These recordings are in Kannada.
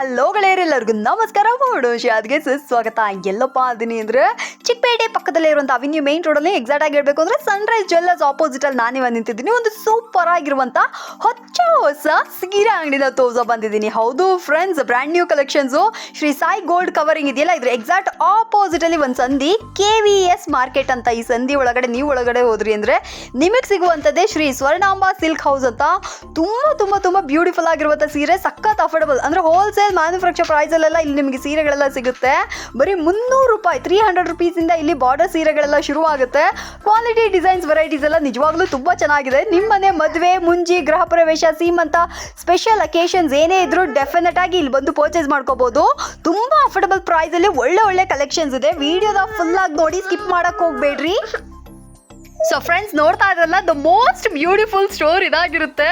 ಹಲೋ ಗೆಳೆಯರೆಲ್ಲರಿಗೂ ನಮಸ್ಕಾರ. ಮಾಡೋಣ ಶಾದ್ಗೆ ಸುಸ್ವಾಗತ. ಎಲ್ಲಪ್ಪ ಅದೀನಿ ಅಂದ್ರೆ ಚಿಕ್ಕಪೇಟೆ ಪಕ್ಕದಲ್ಲೇ ಇರುವಂಥ ಅವಿನ್ಯೂ ಮೇನ್ ರೋಡಲ್ಲಿ ಎಕ್ಸಾಕ್ಟ್ ಆಗಿ ಹೇಳಬೇಕು ಅಂದ್ರೆ ಸನ್ರೈಸ್ ಜ್ವೆಲ್ಲರ್ಸ್ ಆಪೋಸಿಟ್ ಅಲ್ಲಿ ನಾನೇ ಬಂದು ನಿಂತಿದ್ದೀನಿ. ಒಂದು ಸೂಪರ್ ಆಗಿರುವಂಥ ಹೊಚ್ಚ ಹೊಸ ಸೀರೆ ಅಂಗಡಿನ ತೋರ್ಸೋ ಬಂದಿದ್ದೀನಿ. ಹೌದು friends brand new collections Shri Sai gold covering ಇದೆಯಲ್ಲ, ಇದ್ರ ಎಕ್ಸಾಕ್ಟ್ ಆಪೋಸಿಟ್ ಅಲ್ಲಿ ಒಂದು ಸಂಧಿ ಕೆ ವಿ ಎಸ್ ಮಾರ್ಕೆಟ್ ಅಂತ ಈ ಸಂಧಿ ಒಳಗಡೆ, ನೀವು ಒಳಗಡೆ ಹೋದ್ರಿ ಅಂದ್ರೆ ನಿಮಗೆ ಸಿಗುವಂಥದ್ದೇ ಶ್ರೀ ಸ್ವರ್ಣಾಂಬ ಸಿಲ್ಕ್ ಹೌಸ್ ಅಂತ. ತುಂಬ ತುಂಬ ತುಂಬ ಬ್ಯೂಟಿಫುಲ್ ಆಗಿರುವಂಥ ಸೀರೆ, ಸಖತ್ ಅಫೋರ್ಡಬಲ್ ಅಂದ್ರೆ ಹೋಲ್ಸೇಲ್ ಮ್ಯಾನುಫ್ಯಾಕ್ಚರ್ ಪ್ರೈಸಲ್ಲೆಲ್ಲ ಇಲ್ಲಿ ನಿಮಗೆ ಸೀರೆಗಳೆಲ್ಲ ಸಿಗುತ್ತೆ. ಬರೀ ಮುನ್ನೂರು ರೂಪಾಯಿ ತ್ರೀ ಹಂಡ್ರೆಡ್ ರುಪೀಸಿಂದ ಇಲ್ಲಿ ಬಾರ್ಡರ್ ಸೀರೆಗಳೆಲ್ಲ ಶುರುವಾಗುತ್ತೆ. ಕ್ವಾಲಿಟಿ ಡಿಸೈನ್ಸ್ ವೆರೈಟೀಸ್ ಎಲ್ಲ ನಿಜವಾಗ್ಲೂ ತುಂಬ ಚೆನ್ನಾಗಿದೆ. ನಿಮ್ಮನೆ ಮದುವೆ, ಮುಂಜಿ, ಗೃಹ ಪ್ರವೇಶ, ಸೀಮಂತ ಸ್ಪೆಷಲ್ ಅಕೇಶನ್ಸ್ ಏನೇ ಇದ್ರೂ ಡೆಫಿನೆಟ್ ಆಗಿ ಇಲ್ಲಿ ಬಂದು ಪರ್ಚೇಸ್ ಮಾಡ್ಕೋಬಹುದು ತುಂಬಾ ಅಫೋರ್ಡಬಲ್ ಪ್ರೈಸಲ್ಲಿ ಒಳ್ಳೆ ಒಳ್ಳೆ ಕಲೆಕ್ಷನ್ಸ್ ಇದೆ. ವಿಡಿಯೋದ ಫುಲ್ ಆಗಿ ನೋಡಿ ಸ್ಕಿಪ್ ಮಾಡಕ್ ಹೋಗ್ಬೇಡ್ರಿ. ಸೊ ಫ್ರೆಂಡ್ಸ್ ನೋಡ್ತಾ ಇದ್ರಲ್ಲ ದ ಮೋಸ್ಟ್ ಬ್ಯೂಟಿಫುಲ್ ಸ್ಟೋರ್ ಇದಾಗಿರುತ್ತೆ.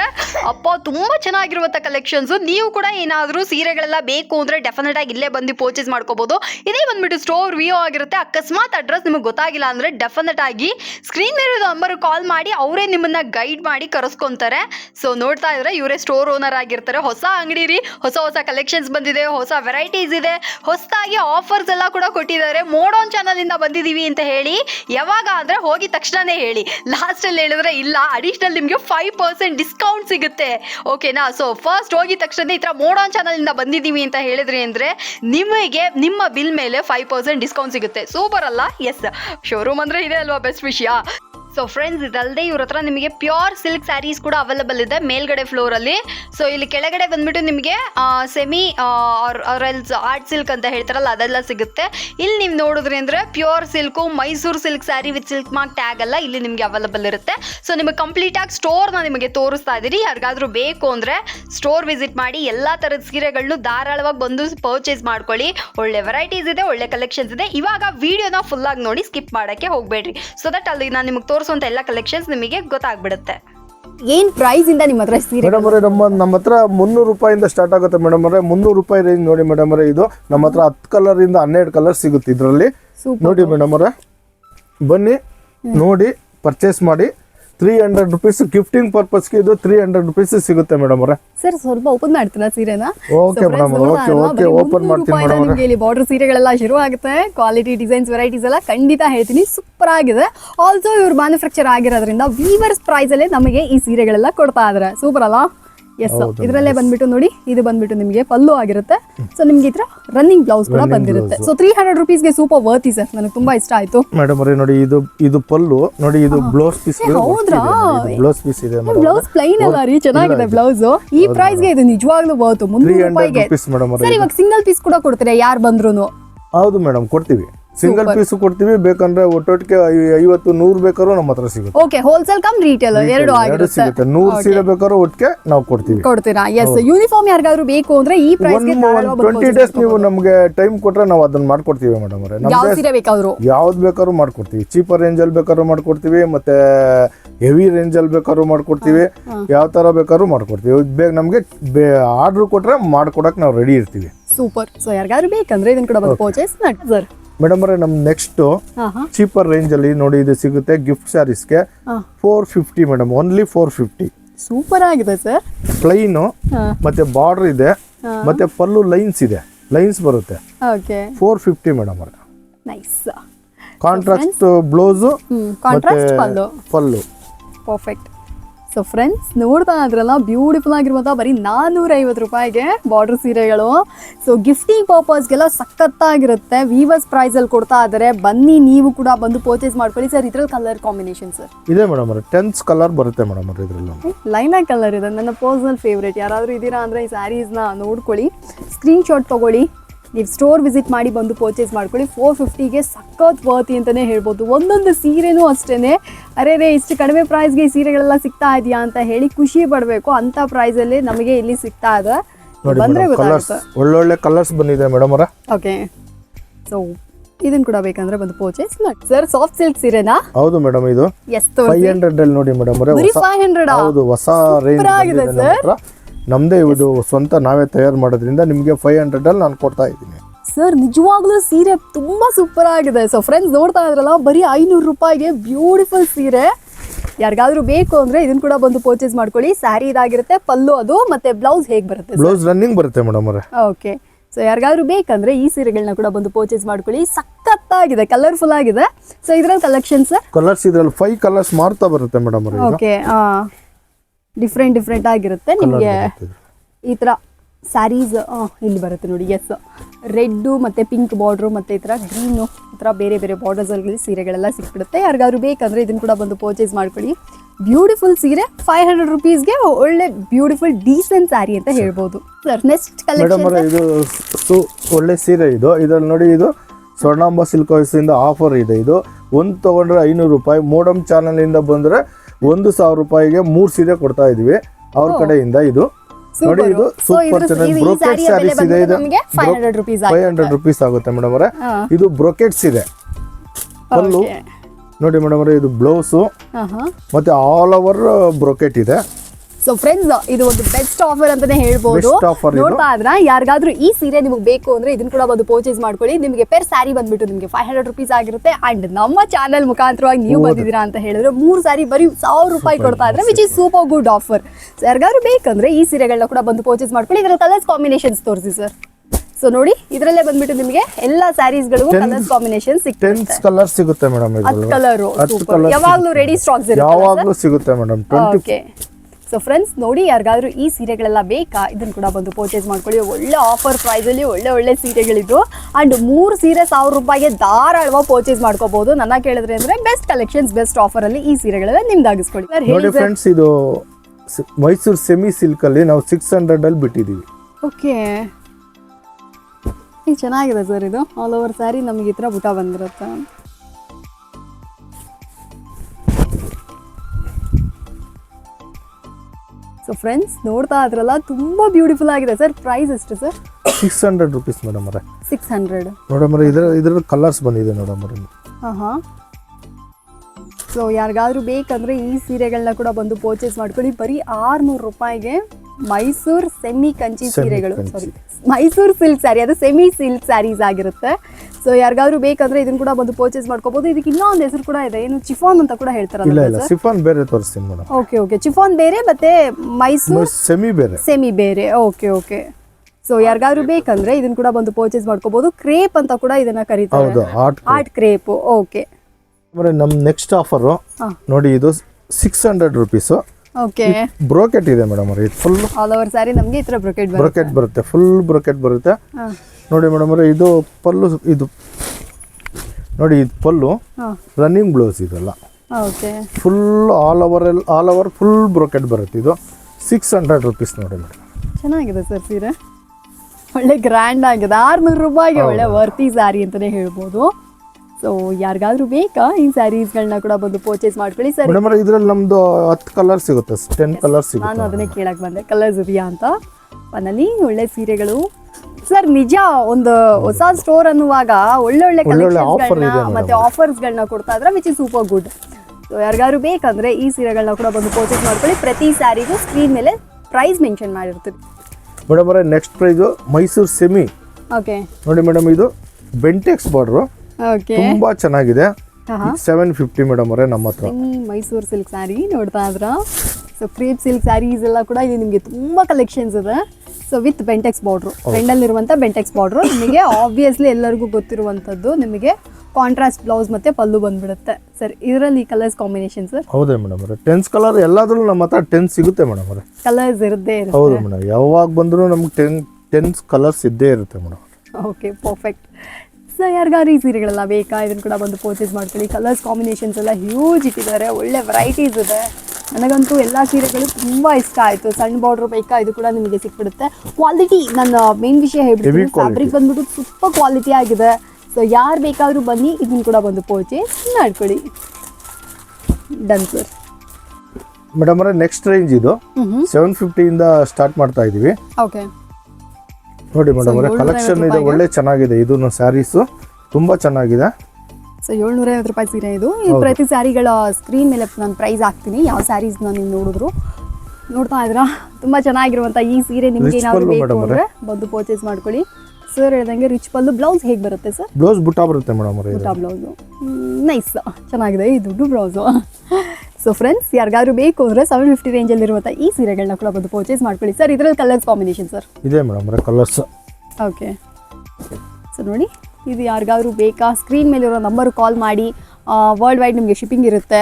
ಅಪ್ಪ, ತುಂಬಾ ಚೆನ್ನಾಗಿರುವಂಥ ಕಲೆಕ್ಷನ್ಸ್ ನೀವು ಕೂಡ ಏನಾದರೂ ಸೀರೆಗಳೆಲ್ಲ ಬೇಕು ಅಂದರೆ ಡೆಫಿನೆಟ್ ಆಗಿ ಇಲ್ಲೇ ಬಂದು ಪರ್ಚೇಸ್ ಮಾಡ್ಕೋಬೋದು. ಇದೇ ಬಂದ್ಬಿಟ್ಟು ಸ್ಟೋರ್ ವಿಯೋ ಆಗಿರುತ್ತೆ. ಅಕಸ್ಮಾತ್ ಅಡ್ರೆಸ್ ನಿಮಗೆ ಗೊತ್ತಾಗಿಲ್ಲ ಅಂದರೆ ಡೆಫಿನೆಟ್ ಆಗಿ ಸ್ಕ್ರೀನ್ ಮೇಲೆ ನಂಬರ್ ಕಾಲ್ ಮಾಡಿ, ಅವರೇ ನಿಮ್ಮನ್ನ ಗೈಡ್ ಮಾಡಿ ಕರೆಸ್ಕೊಂತಾರೆ. ಸೊ ನೋಡ್ತಾ ಇದ್ರೆ ಇವರೇ ಸ್ಟೋರ್ ಓನರ್ ಆಗಿರ್ತಾರೆ. ಹೊಸ ಅಂಗಡಿ ರೀ, ಹೊಸ ಹೊಸ ಕಲೆಕ್ಷನ್ಸ್ ಬಂದಿದೆ, ಹೊಸ ವೆರೈಟೀಸ್ ಇದೆ. ಹೊಸದಾಗಿ ಆಫರ್ಸ್ ಎಲ್ಲ ಕೂಡ ಕೊಟ್ಟಿದ್ದಾರೆ. ಮೋಡೋನ್ ಚಾನಲ್ ಇಂದ ಬಂದಿದೀವಿ ಅಂತ ಹೇಳಿ, ಯಾವಾಗ ಅಂದ್ರೆ ಹೋಗಿದ ತಕ್ಷಣನೇ ಹೇಳಿ. ಲಾಸ್ಟಲ್ಲಿ ಹೇಳಿದ್ರೆ ಇಲ್ಲ ಅಡಿಷನಲ್ ನಿಮಗೆ ಫೈವ್ ಪರ್ಸೆಂಟ್ ಡಿಸ್ಕೌಂಟ್ ಸಿಗುತ್ತೆ. ಓಕೆನಾ ಸೊ ಫಸ್ಟ್ ಹೋಗಿದ ತಕ್ಷಣ ಈ ಮೋಡಾನ್ ಚಾನಲ್ ಇಂದ ಬಂದಿದ್ದೀವಿ ಅಂತ ಹೇಳಿದ್ರಿ ಅಂದ್ರೆ ನಿಮಗೆ ನಿಮ್ಮ ಬಿಲ್ ಮೇಲೆ ಫೈವ್ ಪರ್ಸೆಂಟ್ ಡಿಸ್ಕೌಂಟ್ ಸಿಗುತ್ತೆ. ಸೂಪರ್ ಅಲ್ಲ? ಎಸ್ ಶೋರೂಮ್ ಅಂದ್ರೆ ಇದೆ ಅಲ್ವಾ? ಬೆಸ್ಟ್ ವಿಷಯ ಸೊ ಫ್ರೆಂಡ್ಸ್ ಇದಲ್ಲದೆ ಇವ್ರ ಹತ್ರ ನಿಮಗೆ ಪ್ಯೂರ್ ಸಿಲ್ಕ್ ಸ್ಯಾರೀಸ್ ಕೂಡ ಅವೈಲಬಲ್ ಇದೆ ಮೇಲ್ಗಡೆ ಫ್ಲೋರಲ್ಲಿ ಸೊ ಇಲ್ಲಿ ಕೆಳಗಡೆ ಬಂದ್ಬಿಟ್ಟು ನಿಮಗೆ ಸೆಮಿ ಆರೆಲ್ಸ್ ಆರ್ಟ್ ಸಿಲ್ಕ್ ಅಂತ ಹೇಳ್ತಾರಲ್ಲ, ಅದೆಲ್ಲ ಸಿಗುತ್ತೆ. ಇಲ್ಲಿ ನೀವು ನೋಡಿದ್ರಿ ಅಂದರೆ pure silk Mysore silk saree with silk mark tag ಅಲ್ಲ ಇಲ್ಲಿ ನಿಮಗೆ ಅವೈಲಬಲ್ ಇರುತ್ತೆ. ಸೊ ನಿಮಗೆ ಕಂಪ್ಲೀಟಾಗಿ ಸ್ಟೋರ್ನ ನಿಮಗೆ ತೋರಿಸ್ತಾ ಇದ್ದೀರಿ ಯಾರಿಗಾದ್ರೂ ಬೇಕು ಅಂದರೆ ಸ್ಟೋರ್ ವಿಸಿಟ್ ಮಾಡಿ ಎಲ್ಲ ಥರದ ಸೀರೆಗಳನ್ನು ಧಾರಾಳವಾಗಿ ಬಂದು ಪರ್ಚೇಸ್ ಮಾಡ್ಕೊಳ್ಳಿ. ಒಳ್ಳೆ ವೆರೈಟೀಸ್ ಇದೆ, ಒಳ್ಳೆ ಕಲೆಕ್ಷನ್ಸ್ ಇದೆ. ಇವಾಗ ವಿಡಿಯೋನ ಫುಲ್ಲಾಗಿ ನೋಡಿ ಸ್ಕಿಪ್ ಮಾಡೋಕ್ಕೆ ಹೋಗಬೇಡ್ರಿ. ಸೊ ದಟ್ ಅಲ್ಲಿ ನಾನು ನಿಮಗೆ ತೋರಿಸುವಂಥ ಎಲ್ಲ ಕಲೆಕ್ಷನ್ಸ್ ನಿಮಗೆ ಗೊತ್ತಾಗ್ಬಿಡುತ್ತೆ. ಏನ್ ಪ್ರೈಸ್ ಇಂದ ನಿಮ್ಮ ಹತ್ರ ಸೀರೆ ಮೇಡಮ್ ಅವರೇ ನಮ್ಮ ನಮ್ಮ ಹತ್ರ ಮುನ್ನೂರು ರೂಪಾಯಿಂದ ಸ್ಟಾರ್ಟ್ ಆಗುತ್ತೆ ಮೇಡಮ್ ಅವರೇ. ಮುನ್ನೂರು ರೂಪಾಯಿ ರೇಂಜ್ ನೋಡಿ ಮೇಡಮ್ ಅವರೇ ಇದು ನಮ್ಮ ಹತ್ರ ಹತ್ತು ಕಲರಿಂದ ಹನ್ನೆರಡು ಕಲರ್ ಸಿಗುತ್ತೆ ಇದರಲ್ಲಿ. Super. ನೋಡಿ ಮೇಡಮ್ ಅವರೇ. ಬನ್ನಿ ನೋಡಿ ಪರ್ಚೇಸ್ ಮಾಡಿ. ತ್ರೀ ಹಂಡ್ರೆಡ್ ರುಪೀಸ್ ಗಿಫ್ಟಿಂಗ್ ಪರ್ಪಸ್ಗೆ ಇದು ತ್ರೀ ಹಂಡ್ರೆಡ್ ರುಪೀಸ್ ಸಿಗುತ್ತೆ ಮೇಡಮ್ ಅವರೇ. ಸರ್ ಸ್ವಲ್ಪ ಓಪನ್ ಮಾಡ್ತೀರಾ ಸೀರೆನಾ? Okay madam okay okay open ಮಾಡ್ತೀನಿ, ಮೇಡಮ್ ನಿಮ್ಗೆ ಇಲ್ಲಿ ಬಾರ್ಡರ್ ಸೀರೆಗಳೆಲ್ಲ ಶುರು ಆಗುತ್ತೆ. ಕ್ವಾಲಿಟಿ ಡಿಸೈನ್ಸ್ ವೆರೈಟೀಸ್ ಎಲ್ಲ ಖಂಡಿತ ಹೇಳ್ತೀನಿ. ಸೂಪರ್ ಆಗಿದೆ. ಆಲ್ಸೋ ಇವ್ರು ಮ್ಯಾನುಫ್ಯಾಕ್ಚರ್ ಆಗಿರೋದ್ರಿಂದ ವೀವರ್ಸ್ ಪ್ರೈಸ್ ಅಲ್ಲೇ ನಮಗೆ ಈ ಸೀರೆಗಳೆಲ್ಲ ಕೊಡ್ತಾ ಇದಾರೆ. ಸೂಪರ್ ಅಲ್ಲ ಎಸ್ ಇದರಲ್ಲೇ ಬಂದ್ಬಿಟ್ಟು ನೋಡಿ ಇದು ಬಂದ್ಬಿಟ್ಟು ನಿಮಗೆ ಪಲ್ಲು ಆಗಿರುತ್ತೆ. ಸೊ ನಿಮ್ಗೆ ಇದ್ರ ರನ್ನಿಂಗ್ ಬ್ಲೌಸ್ ಕೂಡ ಬಂದಿರುತ್ತೆ. ಸೊ ತ್ರೀ ಹಂಡ್ರೆಡ್ ರುಪೀಸ್ಗೆ ಸೂಪರ್ ವರ್ತ್ ಸರ್ ನನಗೆ ತುಂಬಾ ಇಷ್ಟ ಆಯ್ತು. ಮೇಡಮ್ ಅವರೇ ನೋಡಿ ಇದು ಇದು ಪಲ್ಲು ನೋಡಿ ಇದು ಬ್ಲೌಸ್ ಪೀಸ್ ಇದು ಹೌದ್ರಾ? ಬ್ಲೌಸ್ ಪೀಸ್ ಇದೆ ಬ್ಲೌಸ್ ಪ್ಲೈನ್ ಅಲ್ಲ ರೀ ಚೆನ್ನಾಗಿದೆ ಬ್ಲೌಸ್ ಈ ಪ್ರೈಸ್ಗೆ ಇದು ನಿಜವಾಗ್ಲೂ ವರ್ತ್ ಮುನ್ನೂರು ರೂಪಾಯಿಗೆ. ರುಪೀಸ್ ಸರ್ ಇವಾಗ ಸಿಂಗಲ್ ಪೀಸ್ ಕೂಡ ಕೊಡ್ತೀರಾ ಯಾರು ಬಂದ್ರು ಹೌದು ಮೇಡಮ್ ಕೊಡ್ತೀವಿ. ಸಿಂಗಲ್ ಪೀಸ್ ಕೊಡ್ತೀವಿ ಬೇಕಂದ್ರೆ ಒಟ್ಟೊಟ್ಟಿಗೆ ಐವತ್ತು ನೂರು ಬೇಕಾದ್ರೂ ನಮ್ಮ ಹತ್ರ ಸಿಗುತ್ತೆ. ಓಕೆ ಹೋಲ್ಸೇಲ್ ಕಮ್ ರೀಟೇಲ್ ಎರಡು ಎರಡು ಆಗಿರುತ್ತೆ. ಸಿಗುತ್ತೆ. ನೂರು ಸೀರೆ ಬೇಕಾದ್ರೂ ಒಟ್ಟಿಗೆ ನಾವು ಕೊಡ್ತೀವಿ. ಕೊಡ್ತೀರಾ? ಎಸ್ ಯೂನಿಫಾರ್ಮ್ ಯಾರಿಗಾದ್ರೂ ಬೇಕು ಅಂದ್ರೆ ಈ ಪ್ರೈಸ್ಗೆ ಟ್ವೆಂಟಿ ಡೇಸ್ ನೀವು ನಮಗೆ ಟೈಮ್ ಕೊಟ್ರೆ ನಾವು ಅದನ್ನ ಮಾಡ್ಕೊಡ್ತೀವಿ ಮೇಡಮ್ ಅವರೇ. ಯಾವ ನಮ್ಗೆ ಸೀರೆ ಬೇಕಾದ್ರು? ಯಾವ್ದು ಬೇಕಾದ್ರೂ ಮಾಡ್ಕೊಡ್ತೀವಿ. ಚೀಪರ್ ರೇಂಜ್ ಅಲ್ಲಿ ಬೇಕಾದ್ರೂ ಮಾಡ್ಕೊಡ್ತೀವಿ ಮತ್ತೆ ಹೆವಿ ರೇಂಜ್ ಅಲ್ಲಿ ಬೇಕಾದ್ರೂ ಮಾಡ್ಕೊಡ್ತೀವಿ ಯಾವ ತರ ಬೇಕಾದ್ರೂ ಮಾಡ್ಕೊಡ್ತೀವಿ. ಬೇಗ ನಮಗೆ ಆರ್ಡರ್ ಕೊಟ್ರೆ ಮಾಡ್ಕೊಡಕ್ ನಾವು ರೆಡಿ ಇರ್ತೀವಿ. ಸೂಪರ್ ಸೊ ಯಾರಿಗಾದ್ರೂ ಬೇಕಂದ್ರೆ ಇದನ್ನ ಕೂಡ ಪರ್ಚೇಸ್ ಸರ್ ಮೇಡಮ್ ಅವರೇ ನಮ್ ನೆಕ್ಸ್ಟ್ ಚೀಪರ್ ರೇಂಜ್ ಅಲ್ಲಿ ನೋಡಿ ಇದು ಸಿಗುತ್ತೆ ಗಿಫ್ಟ್ ಸ್ಯಾರೀಸ್ಗೆ ಗೆ four fifty madam only four fifty super ಆಗಿದೆ ಸರ್ ಪ್ಲೈನು ಮತ್ತೆ ಬಾರ್ಡರ್ ಇದೆ ಮತ್ತೆ ಪಲ್ಲು ಲೈನ್ಸ್ ಇದೆ ಲೈನ್ಸ್ ಬರುತ್ತೆ. ಫೋರ್ ಫಿಫ್ಟಿ ಮೇಡಮ್ ಅವರೇ. Nice contract blouse pallu. Pallu. Perfect so friends ನೋಡ್ತಾ ಇದ್ರಲ್ಲ ಬ್ಯೂಟಿಫುಲ್ ಆಗಿರುವಂಥ ಬರೀ ನಾನ್ನೂರೈವತ್ತು ರೂಪಾಯಿಗೆ ಬಾರ್ಡರ್ ಸೀರೆಗಳು. ಸೊ ಗಿಫ್ಟಿಂಗ್ ಪರ್ಪಸ್ಗೆಲ್ಲ ಸಖತ್ತಾಗಿರುತ್ತೆ. ವಿವರ್ಸ್ ಪ್ರೈಸಲ್ಲಿ ಕೊಡ್ತಾ ಇದ್ದಾರೆ. ಬನ್ನಿ ನೀವು ಕೂಡ ಬಂದು ಪರ್ಚೇಸ್ ಮಾಡ್ಕೊಳ್ಳಿ. ಸರ್ ಇದ್ರಲ್ಲಿ ಕಲರ್ ಕಾಂಬಿನೇಷನ್ ಸರ್ ಇದೆ ಮೇಡಮ್ ಅವರು. ಟೆನ್ಸ್ ಕಲರ್ ಬರುತ್ತೆ ಮೇಡಮ್ ಇದ್ರಲ್ಲಿ. ಲೈನಾ ಕಲರ್ ಇದೆ. ನನ್ನ ಪರ್ಸನಲ್ ಫೇವ್ರೇಟ್ ಯಾರಾದರೂ ಇದ್ದೀರಾ ಅಂದರೆ ಈ ಸ್ಯಾರೀಸ್ನ ನೋಡ್ಕೊಳ್ಳಿ. ಸ್ಕ್ರೀನ್ಶಾಟ್ ತೊಗೊಳ್ಳಿ. ನೀವು ಸ್ಟೋರ್ ವಿಸಿಟ್ ಮಾಡಿ ಬಂದು ಪರ್ಚೇಸ್ ಮಾಡ್ಕೊಳ್ಳಿ. ಫೋರ್ ಫಿಫ್ಟಿಗೆ ಸಖತ್ ವರ್ತಿ ಅಂತಲೇ ಹೇಳ್ಬೋದು. ಒಂದೊಂದು ಸೀರೆನೂ ಅಷ್ಟೇ ಅರೆ ರೇ ಇಷ್ಟು ಕಡಿಮೆ ಪ್ರೈಸ್ಗೆ ಈ ಸೀರೆಗಳೆಲ್ಲ ಸಿಗ್ತಾ ಇದೆಯಾ ಅಂತ ಹೇಳಿ ಖುಷಿ ಪಡಬೇಕು. ಅಂಥ ಪ್ರೈಸಲ್ಲಿ ನಮಗೆ ಇಲ್ಲಿ ಸಿಗ್ತಾ ಇದೆ. ಬಂದರೆ ಗೊತ್ತಾಗುತ್ತೆ. ಒಳ್ಳೊಳ್ಳೆ ಕಲರ್ಸ್ ಬಂದಿದೆ ಮೇಡಮ್ ಅವರ. ಓಕೆ ಸೊ ಇದನ್ನ ಕೂಡ ಬೇಕಂದ್ರೆ ಬಂದು ಪರ್ಚೇಸ್ ಮಾಡಿ. ಸರ್ ಸಾಫ್ಟ್ ಸಿಲ್ಕ್ ಸೀರೆನಾ? ಹೌದು ಮೇಡಮ್ ಇದು. ಎಸ್ ಫೈವ್ ತೋರಿಸಿ ಹಂಡ್ರೆಡ್ ಅಲ್ಲಿ ನೋಡಿ ಮೇಡಮ್ ಅವರೇ ಬರೀ ಹೊಸ ಫೈವ್ ಹಂಡ್ರೆಡ್ ಹೌದು ಹೊಸ ರೇಂಜ್ ಆಗಿದೆ ನಮ್ಮ ನಮ್ದೇ ಇದು ಸ್ವಂತ ನಾವೇ ತಯಾರು ಮಾಡೋದ್ರಿಂದ ನಿಮಗೆ ಫೈವ್ ಹಂಡ್ರೆಡ್ ಅಲ್ಲಿ ನಾನು ಕೊಡ್ತಾ ಇದ್ದೀನಿ. ಸರ್ ನಿಜವಾಗ್ಲೂ ಸೀರೆ ತುಂಬಾ ಸೂಪರ್ ಆಗಿದೆ. ಸೊ ಫ್ರೆಂಡ್ಸ್ ನೋಡ್ತಾ ಇದ್ರಲ್ಲ ಬರೀ ಐನೂರು ರೂಪಾಯಿಗೆ ಬ್ಯೂಟಿಫುಲ್ ಸೀರೆ. ಯಾರಿಗಾದ್ರೂ ಬೇಕು ಅಂದ್ರೆ ಇದನ್ನ ಕೂಡ ಬಂದು ಪರ್ಚೇಸ್ ಮಾಡ್ಕೊಳ್ಳಿ. ಸ್ಯಾರಿ ಇದಾಗಿರುತ್ತೆ ಪಲ್ಲು ಅದು ಮತ್ತೆ ಬ್ಲೌಸ್ ಹೇಗೆ ಬರುತ್ತೆ ಬ್ಲೌಸ್ ರನ್ನಿಂಗ್ ಬರುತ್ತೆ ಮೇಡಮ್ ಅವರೇ. ಓಕೆ ಸೊ ಯಾರಿಗಾದ್ರೂ ಬೇಕಂದ್ರೆ ಈ ಸೀರೆಗಳನ್ನ ಕೂಡ ಬಂದು ಪರ್ಚೇಸ್ ಮಾಡ್ಕೊಳ್ಳಿ. ಸಖತ್ತಾಗಿದೆ ಕಲರ್ಫುಲ್ ಆಗಿದೆ. ಸೊ ಇದ್ರಲ್ಲಿ ಕಲೆಕ್ಷನ್ ಸರ್ ಕಲರ್ಸ್ ಇದ್ರಲ್ಲಿ ಫೈವ್ ಕಲರ್ಸ್ ಮಾರ್ತಾ ಬರುತ್ತೆ ಮೇಡಮ್ ಓಕೆ ಡಿಫ್ರೆಂಟ್ ಡಿಫ್ರೆಂಟ್ ಆಗಿರುತ್ತೆ. ನಿಮಗೆ ಈ ಥರ ಸ್ಯಾರೀಸ್ ಇಲ್ಲಿ ಬರುತ್ತೆ ನೋಡಿ ಎಸ್ ರೆಡ್ಡು ಮತ್ತು ಪಿಂಕ್ ಬಾರ್ಡ್ರು ಮತ್ತು ಈ ಥರ ಗ್ರೀನು ಈ ಥರ ಬೇರೆ ಬೇರೆ ಬಾರ್ಡರ್ಸಲ್ಲಿ ಸೀರೆಗಳೆಲ್ಲ ಸಿಕ್ಬಿಡುತ್ತೆ. ಯಾರಿಗಾದ್ರು ಬೇಕಂದರೆ ಇದನ್ನು ಕೂಡ ಬಂದು ಪರ್ಚೇಸ್ ಮಾಡ್ಕೊಳ್ಳಿ. ಬ್ಯೂಟಿಫುಲ್ ಸೀರೆ ಫೈವ್ ಹಂಡ್ರೆಡ್ ರುಪೀಸ್ಗೆ ಒಳ್ಳೆ ಬ್ಯೂಟಿಫುಲ್ ಡೀಸೆಂಟ್ ಸ್ಯಾರಿ ಅಂತ ಹೇಳ್ಬೋದು. ಸರ್ ನೆಕ್ಸ್ಟ್ ಕಲೆಕ್ಷನ್ ಇದು ಸು ಒಳ್ಳೆ ಸೀರೆ ಇದು. ಇದನ್ನು ನೋಡಿ ಇದು ಸ್ವರ್ಣಾಂಬ ಸಿಲ್ಕ್ ಇಂದ ಆಫರ್ ಇದೆ ಇದು. ಒಂದು ತೊಗೊಂಡ್ರೆ ಐನೂರು ರೂಪಾಯಿ. ಮೋಡಮ್ ಚಾನಲಿಂದ ಬಂದ್ರೆ ಒಂದು ಸಾವಿರ ರೂಪಾಯಿಗೆ ಮೂರು ಸೀರೆ ಕೊಡ್ತಾ ಇದೀವಿ ಅವ್ರ ಕಡೆಯಿಂದ ಇದು. ನೋಡಿ ಇದು ಸೂಪರ್ ಚೆನ್ನಾಗಿ ಬ್ರೋಕೆಟ್ ಸ್ಯಾರೀಸ್ ಇದೆ ಇದು ಫೈವ್ ಹಂಡ್ರೆಡ್ ರುಪೀಸ್ ಆಗುತ್ತೆ. ಮೇಡಮ್ ಅವರೇ. ಇದು ಬ್ರೋಕೆಟ್ಸ್ ಇದೆ ಪಲ್ಲು. ನೋಡಿ ಮೇಡಮ್ ಅವರೇ ಇದು ಬ್ಲೌಸು ಮತ್ತೆ ಆಲ್ ಓವರ್ ಬ್ರೋಕೆಟ್ ಇದೆ. ಸೊ ಫ್ರೆಂಡ್ಸ್ ಇದು ಒಂದು ಬೆಸ್ಟ್ ಆಫರ್ ಅಂತಾನೆ ಹೇಳ್ಬೋದು. ನೋಡ್ತಾ ಇದ್ರ? ಯಾರಿಗಾದ್ರೂ ಈ ಸೀರೆ ನಿಮಗೆ ಬೇಕು ಅಂದ್ರೆ ಇದನ್ನ ಕೂಡ ಬಂದು ಪರ್ಚೇಸ್ ಮಾಡ್ಕೊಳ್ಳಿ. ನಿಮಗೆ ಪೇರ್ ಸ್ಯಾರಿ ಬಂದ್ಬಿಟ್ಟು ನಿಮಗೆ ಫೈವ್ ಹಂಡ್ರೆಡ್ ರುಪೀಸ್ ಆಗಿರುತ್ತೆ. ಅಂಡ್ ನಮ್ಮ ಚಾನಲ್ ಮುಖಾಂತರವಾಗಿ ನೀವು ಬಂದಿದ್ದೀರಾ ಅಂತ ಹೇಳಿದ್ರೆ ಮೂರು ಸಾರಿ ಬರೀ ಸಾವಿರ ರೂಪಾಯಿ ಕೊಡ್ತಾ ಇದ್ರೆ which is super good offer so ಯಾರಿಗಾದ್ರೂ ಬೇಕಂದ್ರೆ ಈ ಸೀರೆಗಳನ್ನ ಕೂಡ ಬಂದು ಪರ್ಚೇಸ್ ಮಾಡ್ಕೊಳ್ಳಿ. ಇದರ ಕಲರ್ಸ್ ಕಾಂಬಿನೇಷನ್ಸ್ ತೋರಿಸಿ ಸರ್ ಸೊ ನೋಡಿ ಇದರಲ್ಲೇ ಬಂದ್ಬಿಟ್ಟು ನಿಮಗೆ ಎಲ್ಲ ಸ್ಯಾರೀಸ್ಗಳು ಕಲರ್ಸ್ ಕಾಂಬಿನೇಷನ್ ಸಿಗ್ತದೆ. ಕಲರ್ ಸಿಗುತ್ತೆ ಮೇಡಮ್ ಕಲರು ಯಾವಾಗ್ಲೂ ರೆಡಿ ಸ್ಟಾಕ್ಸ್ ಇರುತ್ತೆ ಯಾವಾಗಲೂ ಸಿಗುತ್ತೆ ಮೇಡಮ್ ಓಕೆ ಸೊ ಫ್ರೆಂಡ್ಸ್ ನೋಡಿ ಯಾರಿಗಾದ್ರೂ ಈ ಸೀರೆಗಳೆಲ್ಲ ಬೇಕಾ? ಇದನ್ನು ಕೂಡ ಬಂದು ಪರ್ಚೇಸ್ ಮಾಡ್ಕೊಳ್ಳಿ. ಒಳ್ಳೆ ಆಫರ್ ಪ್ರೈಸಲ್ಲಿ ಒಳ್ಳೆ ಒಳ್ಳೆ ಸೀರೆಗಳಿದ್ದು. ಆ್ಯಂಡ್ ಮೂರು ಸೀರೆ ಸಾವಿರ ರೂಪಾಯಿಗೆ ಧಾರಾಳವ ಪರ್ಚೇಸ್ ಮಾಡ್ಕೋಬಹುದು ನನ್ನ ಕೇಳಿದ್ರೆ ಅಂದರೆ ಬೆಸ್ಟ್ ಕಲೆಕ್ಷನ್ಸ್ ಬೆಸ್ಟ್ ಆಫರಲ್ಲಿ ಈ ಸೀರೆಗಳೆಲ್ಲ ನಿಮ್ದಾಗಿಸ್ಕೊಳ್ಳಿ. ನೋಡಿ ಫ್ರೆಂಡ್ಸ್ ಇದು ಮೈಸೂರು ಸೆಮಿ ಸಿಲ್ಕ್ ಅಲ್ಲಿ ನಾವು ಸಿಕ್ಸ್ ಹಂಡ್ರೆಡ್ ಅಲ್ಲಿ ಬಿಟ್ಟಿದೀವಿ. ಓಕೆ ಚೆನ್ನಾಗಿದೆ ಸರ್ ಇದು. ಆಲ್ ಓವರ್ ಸ್ಯಾರಿ ನಮಗೆ ಈ ಥರ ಊಟ ಬಂದಿರುತ್ತೆ. ಸೊ ಫ್ರೆಂಡ್ಸ್ ನೋಡ್ತಾ ಇದ್ರಲ್ಲ ತುಂಬಾ ಬ್ಯೂಟಿಫುಲ್ ಆಗಿದೆ ಸರ್ ಪ್ರೈಸ್ ಎಷ್ಟು sir six hundred rupees madam ಅವರೇ. ಸಿಕ್ಸ್ ಹಂಡ್ರೆಡ್ ಮೇಡಮ್ ಅವರೇ ಇದ್ರ ಇದ್ರ ಕಲರ್ಸ್ ಬಂದಿದೆ ಮೇಡಮ್ ಹಾ ಹಾಂ ಹಾಂ ಸೊ ಯಾರಿಗಾದ್ರೂ ಬೇಕಂದ್ರೆ ಈ ಸೀರೆಗಳನ್ನ ಕೂಡ ಬಂದು ಪರ್ಚೇಸ್ ಮಾಡ್ಕೊಳ್ಳಿ. ಬರೀ ಆರ್ನೂರು ರೂಪಾಯಿಗೆ ಮೈಸೂರು ಸೆಮಿ ಕಂಚಿ ಸೀರೆಗಳು. ಸಾರಿ ಮೈಸೂರು ಸಿಲ್ಕ್ ಸ್ಯಾರಿ ಅದು ಸೆಮಿ ಸಿಲ್ಕ್ ಸ್ಯಾರೀಸ್ ಆಗಿರುತ್ತೆ. ಸೊ ಯಾರಿಗಾದ್ರೂ ಬೇಕಂದ್ರೆ ಇದನ್ನ ಕೂಡ ಬಂದು ಪರ್ಚೇಸ್ ಮಾಡ್ಕೋಬಹುದು ಇದಕ್ಕೆ ಇನ್ನೊಂದು ಹೆಸರು ಕೂಡ ಇದೆ. ಏನು ಚಿಫಾನ್ ಅಂತ ಕೂಡ ಇಲ್ಲ ಹೇಳ್ತಾರಲ್ಲ ಇಲ್ಲ ಸಿಫಾನ್ ಬೇರೆ ತೋರಿಸ್ತೀನಿ ಮೇಡಮ್. ಓಕೆ ಓಕೆ ಚಿಫಾನ್ ಬೇರೆ ಮತ್ತೆ ಮೈಸೂರು ಸೆಮಿ ಬೇರೆ. ಸೆಮಿ ಬೇರೆ. ಓಕೆ ಓಕೆ ಸೊ ಯಾರಿಗಾದ್ರೂ ಬೇಕಂದ್ರೆ ಇದನ್ನ ಕೂಡ ಬಂದು ಪರ್ಚೇಸ್ ಮಾಡ್ಕೋಬಹುದು ಕ್ರೇಪ್ ಅಂತ ಕೂಡ ಇದನ್ನ ಹೌದು ಕರೀತಾರೆ ಆರ್ಟ್ ಆರ್ಟ್ ಕ್ರೇಪ್ ಓಕೆ ನಮ್ ನೆಕ್ಸ್ಟ್ ಆಫರು ಹಾ. ನೋಡಿ ಇದು six hundred rupees okay brocade ಇದೆ ಮೇಡಮ್ ಅವ್ರೆ. ಇದು ಫುಲ್ ಆಲ್ ಓವರ್ ಸ್ಯಾರಿ ನಮಗೆ ಈ ಥರ ಬ್ರೊಕೆಟ್ ಬರುತ್ತೆ. ಬ್ರೋಕೆಟ್ ಬರುತ್ತೆ. ಫುಲ್ ಬ್ರೋಕೆಟ್ ಬರುತ್ತೆ. ಹಾಂ. ನೋಡಿ ಮೇಡಮ್ ಅವರೇ ಇದು ಪಲ್ಲು ಇದು. ನೋಡಿ ಇದು ಪಲ್ಲು ಹಾಂ. ರನ್ನಿಂಗ್ ಬ್ಲೌಸ್ ಇದೆಲ್ಲ. Okay. Full all over all over full brocade ಬರುತ್ತೆ ಇದು. ಸಿಕ್ಸ್ ಹಂಡ್ರೆಡ್ ರುಪೀಸ್ ನೋಡಿ ಮೇಡಮ್. ಚೆನ್ನಾಗಿದೆ ಸರ್ ಸೀರೆ. ಒಳ್ಳೆ ಗ್ರ್ಯಾಂಡ್ ಆಗಿದೆ. ಆರ್ನೂರು ರೂಪಾಯಿಗೆ ಒಳ್ಳೆ ವರ್ತಿ ಸ್ಯಾರಿ ಅಂತಲೇ ಹೇಳ್ಬೋದು. ಸೊ ಯಾರಿಗಾದ್ರೂ ಬೇಕಾ ಈ ಸ್ಯಾರೀಸ್ಗಳನ್ನ ಕೂಡ ಬಂದು ಪರ್ಚೇಸ್ ಮಾಡ್ಕೊಳ್ಳಿ ಸರ್. ಮೇಡಮ್ ಇದರಲ್ಲಿ ನಮ್ಮದು ನಮ್ದು ಹತ್ತು ಕಲರ್ ಸಿಗುತ್ತೆ ಟೆನ್ ಕಲರ್ ನಾನು ಸಿಗುತ್ತೆ ಅದನ್ನೇ ಕೇಳಕ್ ಬಂದೆ. ಕಲರ್ಸ್ ಇದೆಯಾ ಅಂತ. ಮನೇಲಿ ಒಳ್ಳೆ ಸೀರೆಗಳು ಸರ್ ನಿಜ ಒಂದು ಹೊಸ ಸ್ಟೋರ್ ಅನ್ನುವಾಗ ಒಳ್ಳೆ ಒಳ್ಳೆ ಒಳ್ಳೊಳ್ಳೆ madam. ಮತ್ತೆ ಆಫರ್ಸ್ಗಳನ್ನ ಕೊಡ್ತಾ ಇದ್ರೆ which is super good so ಯಾರಿಗಾದ್ರು ಬೇಕಂದ್ರೆ ಈ ಸೀರೆಗಳನ್ನ ಕೂಡ ಬಂದು ಪರ್ಚೇಸ್ ಮಾಡ್ಕೊಳ್ಳಿ. ಪ್ರತಿ ಸ್ಯಾರಿಗೂ ಸ್ಕ್ರೀನ್ ಮೇಲೆ ಪ್ರೈಸ್ ಮೆನ್ಷನ್ ಮಾಡಿರ್ತೀವಿ. ಮೇಡಮ್ ಅವರೇ next price Mysore semi okay ನೋಡಿ ಮೇಡಮ್ ಇದು ಬೆಂಟೆಕ್ಸ್ ಬಾರ್ಡ್ರು ಓಕೆ ತುಂಬಾ ಚೆನ್ನಾಗಿದೆ. ಸೆವೆನ್ ಫಿಫ್ಟಿ ಮೇಡಮ್ ಅವರೇ ನಮ್ಮ ಹತ್ರ. ಮೈಸೂರು ಸಿಲ್ಕ್ ಸ್ಯಾರಿ ನೋಡ್ತಾ ಇದ್ರ. ಸೊ ಕ್ರೀಪ್ ಸಿಲ್ಕ್ ಸ್ಯಾರೀಸ್ ಎಲ್ಲ ಕೂಡ ಇಲ್ಲಿ ನಿಮಗೆ ತುಂಬ ಕಲೆಕ್ಷನ್ಸ್ ಇದೆ. ಸೊ ವಿತ್ ಬೆಂಟೆಕ್ಸ್ ಬಾರ್ಡ್ರು ಇರುವಂಥ ಬೆಂಟೆಕ್ಸ್ ಬಾರ್ಡ್ರು ನಿಮಗೆ ಆಬ್ವಿಯಸ್ಲಿ ಎಲ್ಲರಿಗೂ ಗೊತ್ತಿರುವಂಥದ್ದು ನಿಮಗೆ ಕಾಂಟ್ರಾಸ್ಟ್ ಬ್ಲೌಸ್ ಮತ್ತೆ ಪಲ್ಲು ಬಂದ್ಬಿಡುತ್ತೆ. ಸರ್ ಇದರಲ್ಲಿ ಕಲರ್ಸ್ ಕಾಂಬಿನೇಷನ್ ಸರ್ ಹೌದೇ ಮೇಡಮ್ ಅವರೇ. ಟೆನ್ಸ್ ಕಲರ್ ಎಲ್ಲಾದ್ರೂ ನಮ್ಮ ಹತ್ರ ಟೆನ್ಸ್ ಸಿಗುತ್ತೆ ಮೇಡಮ್ ಅವರೇ. ಕಲರ್ಸ್ ಇರದೇ ಇರುತ್ತೆ. ಹೌದು ಮೇಡಮ್ ಯಾವಾಗ ಬಂದರೂ ನಮ್ಗೆ ಟೆನ್ ಟೆನ್ಸ್ ಕಲರ್ಸ್ ಇದ್ದೇ ಇರುತ್ತೆ ಮೇಡಮ್ ಓಕೆ ಪರ್ಫೆಕ್ಟ್ ಸೊ ಯಾರಿಗಾರು ಈ ಸೀರೆಗಳೆಲ್ಲ ಬೇಕಾ? ಇದನ್ನು ಕೂಡ ಬಂದು ಪರ್ಚೇಸ್ ಮಾಡ್ಕೊಳ್ಳಿ. ಕಲರ್ಸ್ ಕಾಂಬಿನೇಷನ್ಸ್ ಎಲ್ಲ ಹ್ಯೂಜ್ ಇಟ್ಟಿದ್ದಾರೆ. ಒಳ್ಳೆ ವೆರೈಟೀಸ್ ಇದೆ. ನನಗಂತೂ ಎಲ್ಲ ಸೀರೆಗಳು ತುಂಬ ಇಷ್ಟ ಆಯಿತು. ಸಣ್ಣ ಬಾರ್ಡ್ರ್ ಬೇಕಾ? ಇದು ಕೂಡ ನಿಮಗೆ ಸಿಕ್ಬಿಡುತ್ತೆ. ಕ್ವಾಲಿಟಿ ನನ್ನ ಮೇನ್ ವಿಷಯ ಹೇಳ್ಬಿಡ್ತೀನಿ. ಫ್ಯಾಬ್ರಿಕ್ ಬಂದ್ಬಿಟ್ಟು ಸೂಪರ್ ಕ್ವಾಲಿಟಿ ಆಗಿದೆ. ಸೊ ಯಾರು ಬೇಕಾದರೂ ಬನ್ನಿ ಇದನ್ನು ಕೂಡ ಬಂದು ಪರ್ಚೇಸ್ ಮಾಡ್ಕೊಳ್ಳಿ. ಡನ್ ಸರ್ ಮೇಡಮ್ ಅವರೇ ನೆಕ್ಸ್ಟ್ ರೇಂಜ್ ಇದು. ಸೆವೆನ್ ಫಿಫ್ಟಿಯಿಂದ ಸ್ಟಾರ್ಟ್ ಮಾಡ್ತಾ ಇದೀವಿ. ಓಕೆ ನೋಡಿ ಮೇಡಮ್ ಅವರೇ ಕಲೆಕ್ಷನ್ ಇದೆ ಒಳ್ಳೆ ಚೆನ್ನಾಗಿದೆ. ಇದನ್ನು ಸ್ಯಾರೀಸು ತುಂಬ ಚೆನ್ನಾಗಿದೆ. ಸೊ ಏಳ್ನೂರ ಐವತ್ತು ರೂಪಾಯಿ ಸೀರೆ ಇದು. ಪ್ರತಿ ಸ್ಯಾರಿಗಳ ಸ್ಕ್ರೀನ್ ಮೇಲೆ ನಾನು ಪ್ರೈಸ್ ಹಾಕ್ತೀನಿ. ಯಾವ ಸ್ಯಾರೀಸ್ನ ನೀವು ನೋಡಿದ್ರು. ನೋಡ್ತಾ ಇದ್ರಾ ತುಂಬ ಚೆನ್ನಾಗಿರುವಂಥ ಈ ಸೀರೆ ನಿಮ್ಗೆ ಏನಾದ್ರು ಬೇಕು ಅಂದರೆ ಬಂದು ಪರ್ಚೇಸ್ ಮಾಡ್ಕೊಳ್ಳಿ. ಸರ್ ಹೇಳ್ದಂಗೆ ರಿಚ್ ಪಲ್ಲು ಬ್ಲೌಸ್ ಹೇಗೆ ಬರುತ್ತೆ ಸರ್ ಬ್ಲೌಸ್ ಬುಟ್ಟ ಬರುತ್ತೆ ಮೇಡಮ್ ಬುಟ್ಟ ಬ್ಲೌಸು ನೈಸ್ ಚೆನ್ನಾಗಿದೆ ಈ ದುಡ್ಡು ಬ್ಲೌಸು ಸೊ ಫ್ರೆಂಡ್ಸ್ ಯಾರಿಗಾದ್ರು ಬೇಕು ಅಂದರೆ ಸೆವೆನ್ ಫಿಫ್ಟಿ ರೇಂಜಲ್ಲಿರುವಂಥ ಈ ಸೀರೆಗಳನ್ನ ಕೂಡ ಬಂದು ಪರ್ಚೇಸ್ ಮಾಡ್ಕೊಳ್ಳಿ ಸರ್ ಇದರಲ್ಲಿ ಕಲರ್ಸ್ ಕಾಂಬಿನೇಷನ್ ಸರ್ ಇದೆ ಮೇಡಮ್ ಕಲರ್ಸ್ ಓಕೆ ಸೊ ನೋಡಿ. ಇದು ಯಾರಿಗಾದ್ರೂ ಬೇಕಾ? ಸ್ಕ್ರೀನ್ ಮೇಲಿರೋ ನಂಬರ್ ಕಾಲ್ ಮಾಡಿ. ವರ್ಲ್ಡ್ ವೈಡ್ ನಿಮಗೆ ಶಿಪ್ಪಿಂಗ್ ಇರುತ್ತೆ.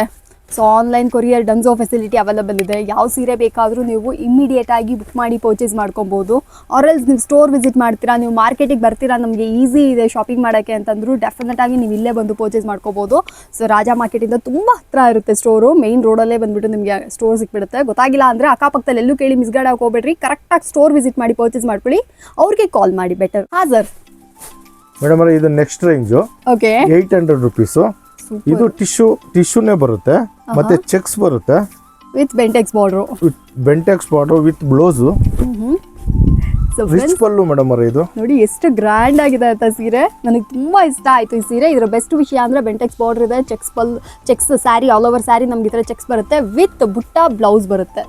So online courier Dunzo facility available ಇದೆ. ಯಾವ ಸೀರೆ ಬೇಕಾದರೂ ನೀವು ಇಮ್ಮಿಡಿಯೇಟ್ ಆಗಿ ಬುಕ್ ಮಾಡಿ ಪರ್ಚೇಸ್ ಮಾಡ್ಕೊಬೋದು. ಆರಲ್ಸ್ ನೀವು ಸ್ಟೋರ್ ವಿಸಿಟ್ ಮಾಡ್ತೀರಾ, ನೀವು ಮಾರ್ಕೆಟಿಗೆ ಬರ್ತೀರಾ, ನಮಗೆ ಈಸಿ ಇದೆ ಶಾಪಿಂಗ್ ಮಾಡೋಕ್ಕೆ ಅಂತಂದರೂ ಡೆಫಿನೆಟ್ ಆಗಿ ನೀವು ಇಲ್ಲೇ ಬಂದು ಪರ್ಚೇಸ್ ಮಾಡ್ಕೋಬೋದು. ಸೊ ರಾಜಾ ಮಾರ್ಕೆಟಿಂದ ತುಂಬ ಹತ್ರ ಇರುತ್ತೆ ಸ್ಟೋರು ಮೇನ್ ರೋಡಲ್ಲೇ ಬಂದುಬಿಟ್ಟು ನಿಮಗೆ ಸ್ಟೋರ್ ಸಿಕ್ಬಿಡುತ್ತೆ. ಗೊತ್ತಾಗಿಲ್ಲ ಅಂದರೆ ಅಕ್ಕಪಕ್ಕದಲ್ಲಿ ಎಲ್ಲೂ ಕೇಳಿ ಮಿಸ್ಗೈಡ್ ಹೋಗ್ಬೇಡ್ರಿ. ಕರೆಕ್ಟಾಗಿ ಸ್ಟೋರ್ ವಿಸಿಟ್ ಮಾಡಿ ಪರ್ಚೇಸ್ ಮಾಡ್ಕೊಳ್ಳಿ. ಅವ್ರಿಗೆ ಕಾಲ್ ಮಾಡಿ ಬೆಟರ್ ಹಾಂ ಸರ್ ಮೇಡಮ್ ಇದು next range okay eight hundred rupees ಇದು ಟಿಶ್ಯೂ ಟಿಶ್ಯೂನೇ ಬರುತ್ತೆ. ಮತ್ತೆ ಚೆಕ್ಸ್ ಬರುತ್ತೆ. With Bentex border with Bentex border with blouse so rich pallu madam ಇದು. ನೋಡಿ ಎಷ್ಟು ಗ್ರ್ಯಾಂಡ್ ಆಗಿದೆ ಅಂತ ಸೀರೆ. ನನಗೆ ತುಂಬಾ ಇಷ್ಟ ಆಯ್ತು ಈ ಸೀರೆ. ಇದರ ಬೆಸ್ಟ್ ವಿಷಯ ಅಂದ್ರೆ ಬೆಂಟೆಕ್ಸ್ ಬಾರ್ಡರ್ ಇದೆ. Checks full checks saree all over saree ನಮ್ಗೆ ಈ ಥರ ಚೆಕ್ಸ್ ಬರುತ್ತೆ. ವಿತ್ ಬುಟ್ಟ ಬ್ಲೌಸ್ ಬರುತ್ತೆ.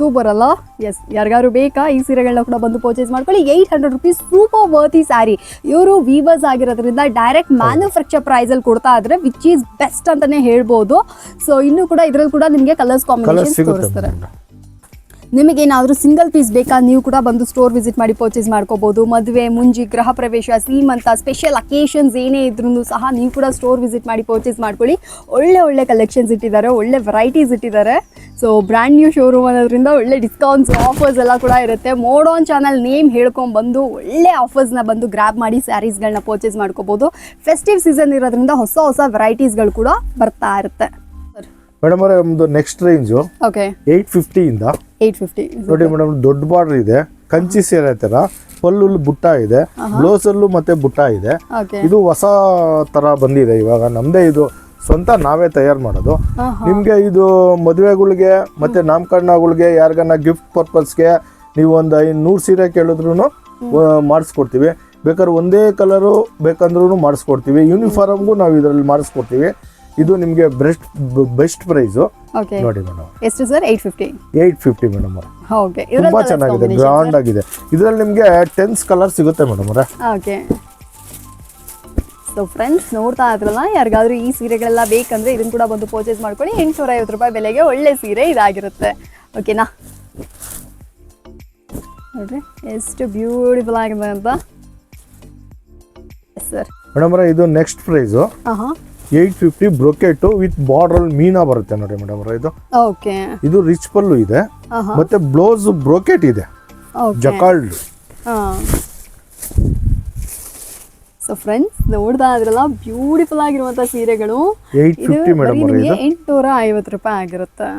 ಸೂಪರ್ ಅಲ್ಲ ಎಸ್ ಯಾರಿಗಾರು ಬೇಕಾ? ಈ ಸೀರೆಗಳನ್ನ ಕೂಡ ಬಂದು ಪರ್ಚೇಸ್ ಮಾಡ್ಕೊಳ್ಳಿ. Eight hundred rupees super worthy sari ಇವರು ವೀವರ್ಸ್ ಆಗಿರೋದ್ರಿಂದ ಡೈರೆಕ್ಟ್ ಮ್ಯಾನುಫ್ಯಾಕ್ಚರ್ ಪ್ರೈಸಲ್ಲಿ ಕೊಡ್ತಾ ಇದ್ರೆ ವಿಚ್ ಈಸ್ ಬೆಸ್ಟ್ ಅಂತಾನೆ ಹೇಳ್ಬೋದು. ಸೊ ಇನ್ನೂ ಕೂಡ ಇದ್ರಲ್ಲಿ ಕೂಡ ನಿಮಗೆ ಕಲರ್ಸ್ ಕಲರ್ ಕಾಂಬಿನೇಷನ್ ತೋರಿಸ್ತಾರೆ. ನಿಮಗೇನಾದರೂ ಸಿಂಗಲ್ ಪೀಸ್ ಬೇಕಾ? ನೀವು ಕೂಡ ಬಂದು ಸ್ಟೋರ್ ವಿಸಿಟ್ ಮಾಡಿ ಪರ್ಚೇಸ್ ಮಾಡ್ಕೋಬೋದು. ಮದುವೆ, ಮುಂಜಿ, ಗೃಹ ಪ್ರವೇಶ ಸೀಮಂತ ಸ್ಪೆಷಲ್ ಅಕೇಶನ್ಸ್ ಏನೇ ಇದ್ರೂ ಸಹ ನೀವು ಕೂಡ ಸ್ಟೋರ್ ವಿಸಿಟ್ ಮಾಡಿ ಪರ್ಚೇಸ್ ಮಾಡ್ಕೊಳ್ಳಿ. ಒಳ್ಳೆ ಒಳ್ಳೆ ಕಲೆಕ್ಷನ್ಸ್ ಇಟ್ಟಿದ್ದಾರೆ. ಒಳ್ಳೆ ವೆರೈಟೀಸ್ ಇಟ್ಟಿದ್ದಾರೆ. ಸೊ ಬ್ರ್ಯಾಂಡ್ ನ್ಯೂ ಶೋರೂಮ್ ಅನ್ನೋದ್ರಿಂದ ಒಳ್ಳೆ ಡಿಸ್ಕೌಂಟ್ಸ್ ಆಫರ್ಸ್ ಎಲ್ಲ ಕೂಡ ಇರುತ್ತೆ. ಮೋಡೋನ್ ಚಾನಲ್ ನೇಮ್ ಹೇಳ್ಕೊಂಡು ಬಂದು ಒಳ್ಳೆ ಆಫರ್ಸ್ನ ಬಂದು ಗ್ರ್ಯಾಬ್ ಮಾಡಿ ಸ್ಯಾರೀಸ್ಗಳನ್ನ ಪರ್ಚೇಸ್ ಮಾಡ್ಕೋಬೋದು. ಫೆಸ್ಟಿವ್ ಸೀಸನ್ ಇರೋದ್ರಿಂದ ಹೊಸ ಹೊಸ ವೆರೈಟೀಸ್ಗಳು ಕೂಡ ಬರ್ತಾ ಇರುತ್ತೆ. ಮೇಡಮ್ ಅವರೇ ಒಂದು ನೆಕ್ಸ್ಟ್ ರೇಂಜು ಓಕೆ ಏಯ್ಟ್ ಇಂದ. ಏಯ್ಟ್ ಫಿಫ್ಟಿ ನೋಡಿ ಮೇಡಮ್ ದೊಡ್ಡ ಬಾರ್ಡರ್ ಇದೆ. ಕಂಚಿ ಸೀರೆ ತರ ಪಲ್ಲು ಬುಟ್ಟ ಇದೆ. ಬ್ಲೌಸ್ ಅಲ್ಲೂ ಮತ್ತೆ ಬುಟ್ಟ ಇದೆ. ಇದು ಹೊಸ ತರ ಬಂದಿದೆ ಇವಾಗ. ನಮ್ದೇ ಇದು ಸ್ವಂತ ನಾವೇ ತಯಾರು ಮಾಡೋದು. ನಿಮ್ಗೆ ಇದು ಮದುವೆಗಳಿಗೆ ಮತ್ತೆ ನಾಮಕರಣಗಳಿಗೆ ಯಾರಿಗನ್ನ ಗಿಫ್ಟ್ ಪರ್ಪಸ್ಗೆ ನೀವು ಒಂದು ನೂರು ಸೀರೆ ಕೇಳಿದ್ರು ಮಾಡಿಸ್ಕೊಡ್ತೀವಿ. ಬೇಕಾದ್ರೆ ಒಂದೇ ಕಲರು ಬೇಕಂದ್ರೂ ಮಾಡಿಸ್ಕೊಡ್ತೀವಿ. ಯೂನಿಫಾರ್ಮ್ಗೂ ನಾವು ಇದರಲ್ಲಿ ಮಾಡಿಸ್ಕೊಡ್ತೀವಿ. ಇದು ನಿಮಗೆ ಬೆಸ್ಟ್ ಬೆಸ್ಟ್ ಪ್ರೈಸ್ ಓಕೆ ನೋಡಿ ಮೇಡಮ್ ಎಷ್ಟು sir eight fifty eight fifty madam okay ತುಂಬಾ ಚೆನ್ನಾಗಿದೆ ಗ್ರ್ಯಾಂಡ್ ಆಗಿದೆ. ಇದರಲ್ಲಿ ನಿಮಗೆ ಟೆನ್ಸ್ ಕಲರ್ ಸಿಗುತ್ತೆ ಮೇಡಮ್ ಅವರೇ. ಓಕೆ ಸೊ ಫ್ರೆಂಡ್ಸ್ ನೋಡ್ತಾ ಇದ್ರಲ್ಲ ಯಾರಿಗಾದ್ರೂ ಈ ಸೀರೆಗಳೆಲ್ಲ ಬೇಕಂದ್ರೆ ಇದನ್ನ ಕೂಡ ಬಂದು ಪರ್ಚೇಸ್ ಮಾಡ್ಕೊಳ್ಳಿ. ಎಂಟುನೂರ ಐವತ್ತು ರೂಪಾಯಿ ಬೆಲೆಗೆ ಒಳ್ಳೆ ಸೀರೆ ಇದಾಗಿರುತ್ತೆ. ಓಕೆನಾ ನೋಡ್ರಿ ಎಷ್ಟು ಬ್ಯೂಟಿಫುಲ್ ಆಗಿದೆ ಅಂತ. ಸರ್ ಮೇಡಮ್ ಇದು ನೆಕ್ಸ್ಟ್ ಪ್ರೈಸು ಹಾಂ ಹಾಂ eight fifty brocade with border meena ಬರುತ್ತೆ ನೋಡಿ ಮೇಡಮ್ ಇದು. ಓಕೆ. ಇದು ರಿಚ್ ಪಲ್ಲು ಇದೆ. ಮತ್ತೆ ಬ್ಲೌಸ್ ಬ್ರೋಕೆಟ್ ಇದೆ. ಜಕಾಲ್ಡ್ ಹಾಂ. ಸೊ ಫ್ರೆಂಡ್ಸ್ ನೋಡ್ತಾ ಇದ್ರಲ್ಲ ಬ್ಯೂಟಿಫುಲ್ ಆಗಿರುವಂಥ ಸೀರೆಗಳು. ಏಯ್ಟ್ ಫಿಫ್ಟಿ ಮೇಡಮ್ ಎಂಟುನೂರ ಐವತ್ತು ರೂಪಾಯಿ ಆಗಿರುತ್ತೆ.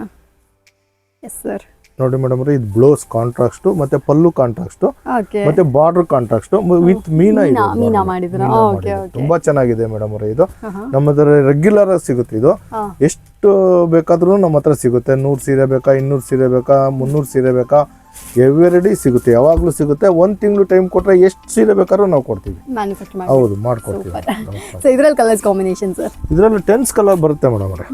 ಎಸ್ ಸರ್ ನೋಡಿ ಮೇಡಮ್ ಇದು ಬ್ಲೌಸ್ ಕಾಂಟ್ರಾಕ್ಸ್ಟ್ ಮತ್ತೆ ಪಲ್ಲು ಕಾಂಟ್ರಾಸ್ಟ್ ಓಕೆ ಮತ್ತೆ ಬಾರ್ಡರ್ ಕಾಂಟ್ರಾಸ್ಟ್ ವಿತ್ ಮೀನಾ. ತುಂಬಾ ಚೆನ್ನಾಗಿದೆ ಮೇಡಮ್ ಅವರೇ ಇದು. ನಮ್ಮ ಹತ್ರ ರೆಗ್ಯುಲರ್ ಸಿಗುತ್ತೆ ಇದು. ಎಷ್ಟು ಬೇಕಾದ್ರೂ ನಮ್ಮ ಹತ್ರ ಸಿಗುತ್ತೆ. ನೂರು ಸೀರೆ ಬೇಕಾ ಇನ್ನೂರು ಸೀರೆ ಬೇಕಾ ಮುನ್ನೂರು ಸೀರೆ ಬೇಕಾ? ಎವ್ರಿ ಸಿಗುತ್ತೆ. ಯಾವಾಗಲೂ ಸಿಗುತ್ತೆ. ಒಂದು ತಿಂಗಳು ಟೈಮ್ ಕೊಟ್ರೆ ಎಷ್ಟು ಸೀರೆ ಬೇಕಾದ್ರೂ ನಾವು ಕೊಡ್ತೀವಿ. ಹೌದು ಮಾಡ್ಕೊಡ್ತೀವಿ. ಇದ್ರಲ್ಲಿ ಕಲರ್ಸ್ ಕಾಂಬಿನೇಷನ್ ಸರ್ ಇದರಲ್ಲಿ ಟೆನ್ಸ್ ಕಲರ್ ಬರುತ್ತೆ ಮೇಡಮ್ ಅವರೇ.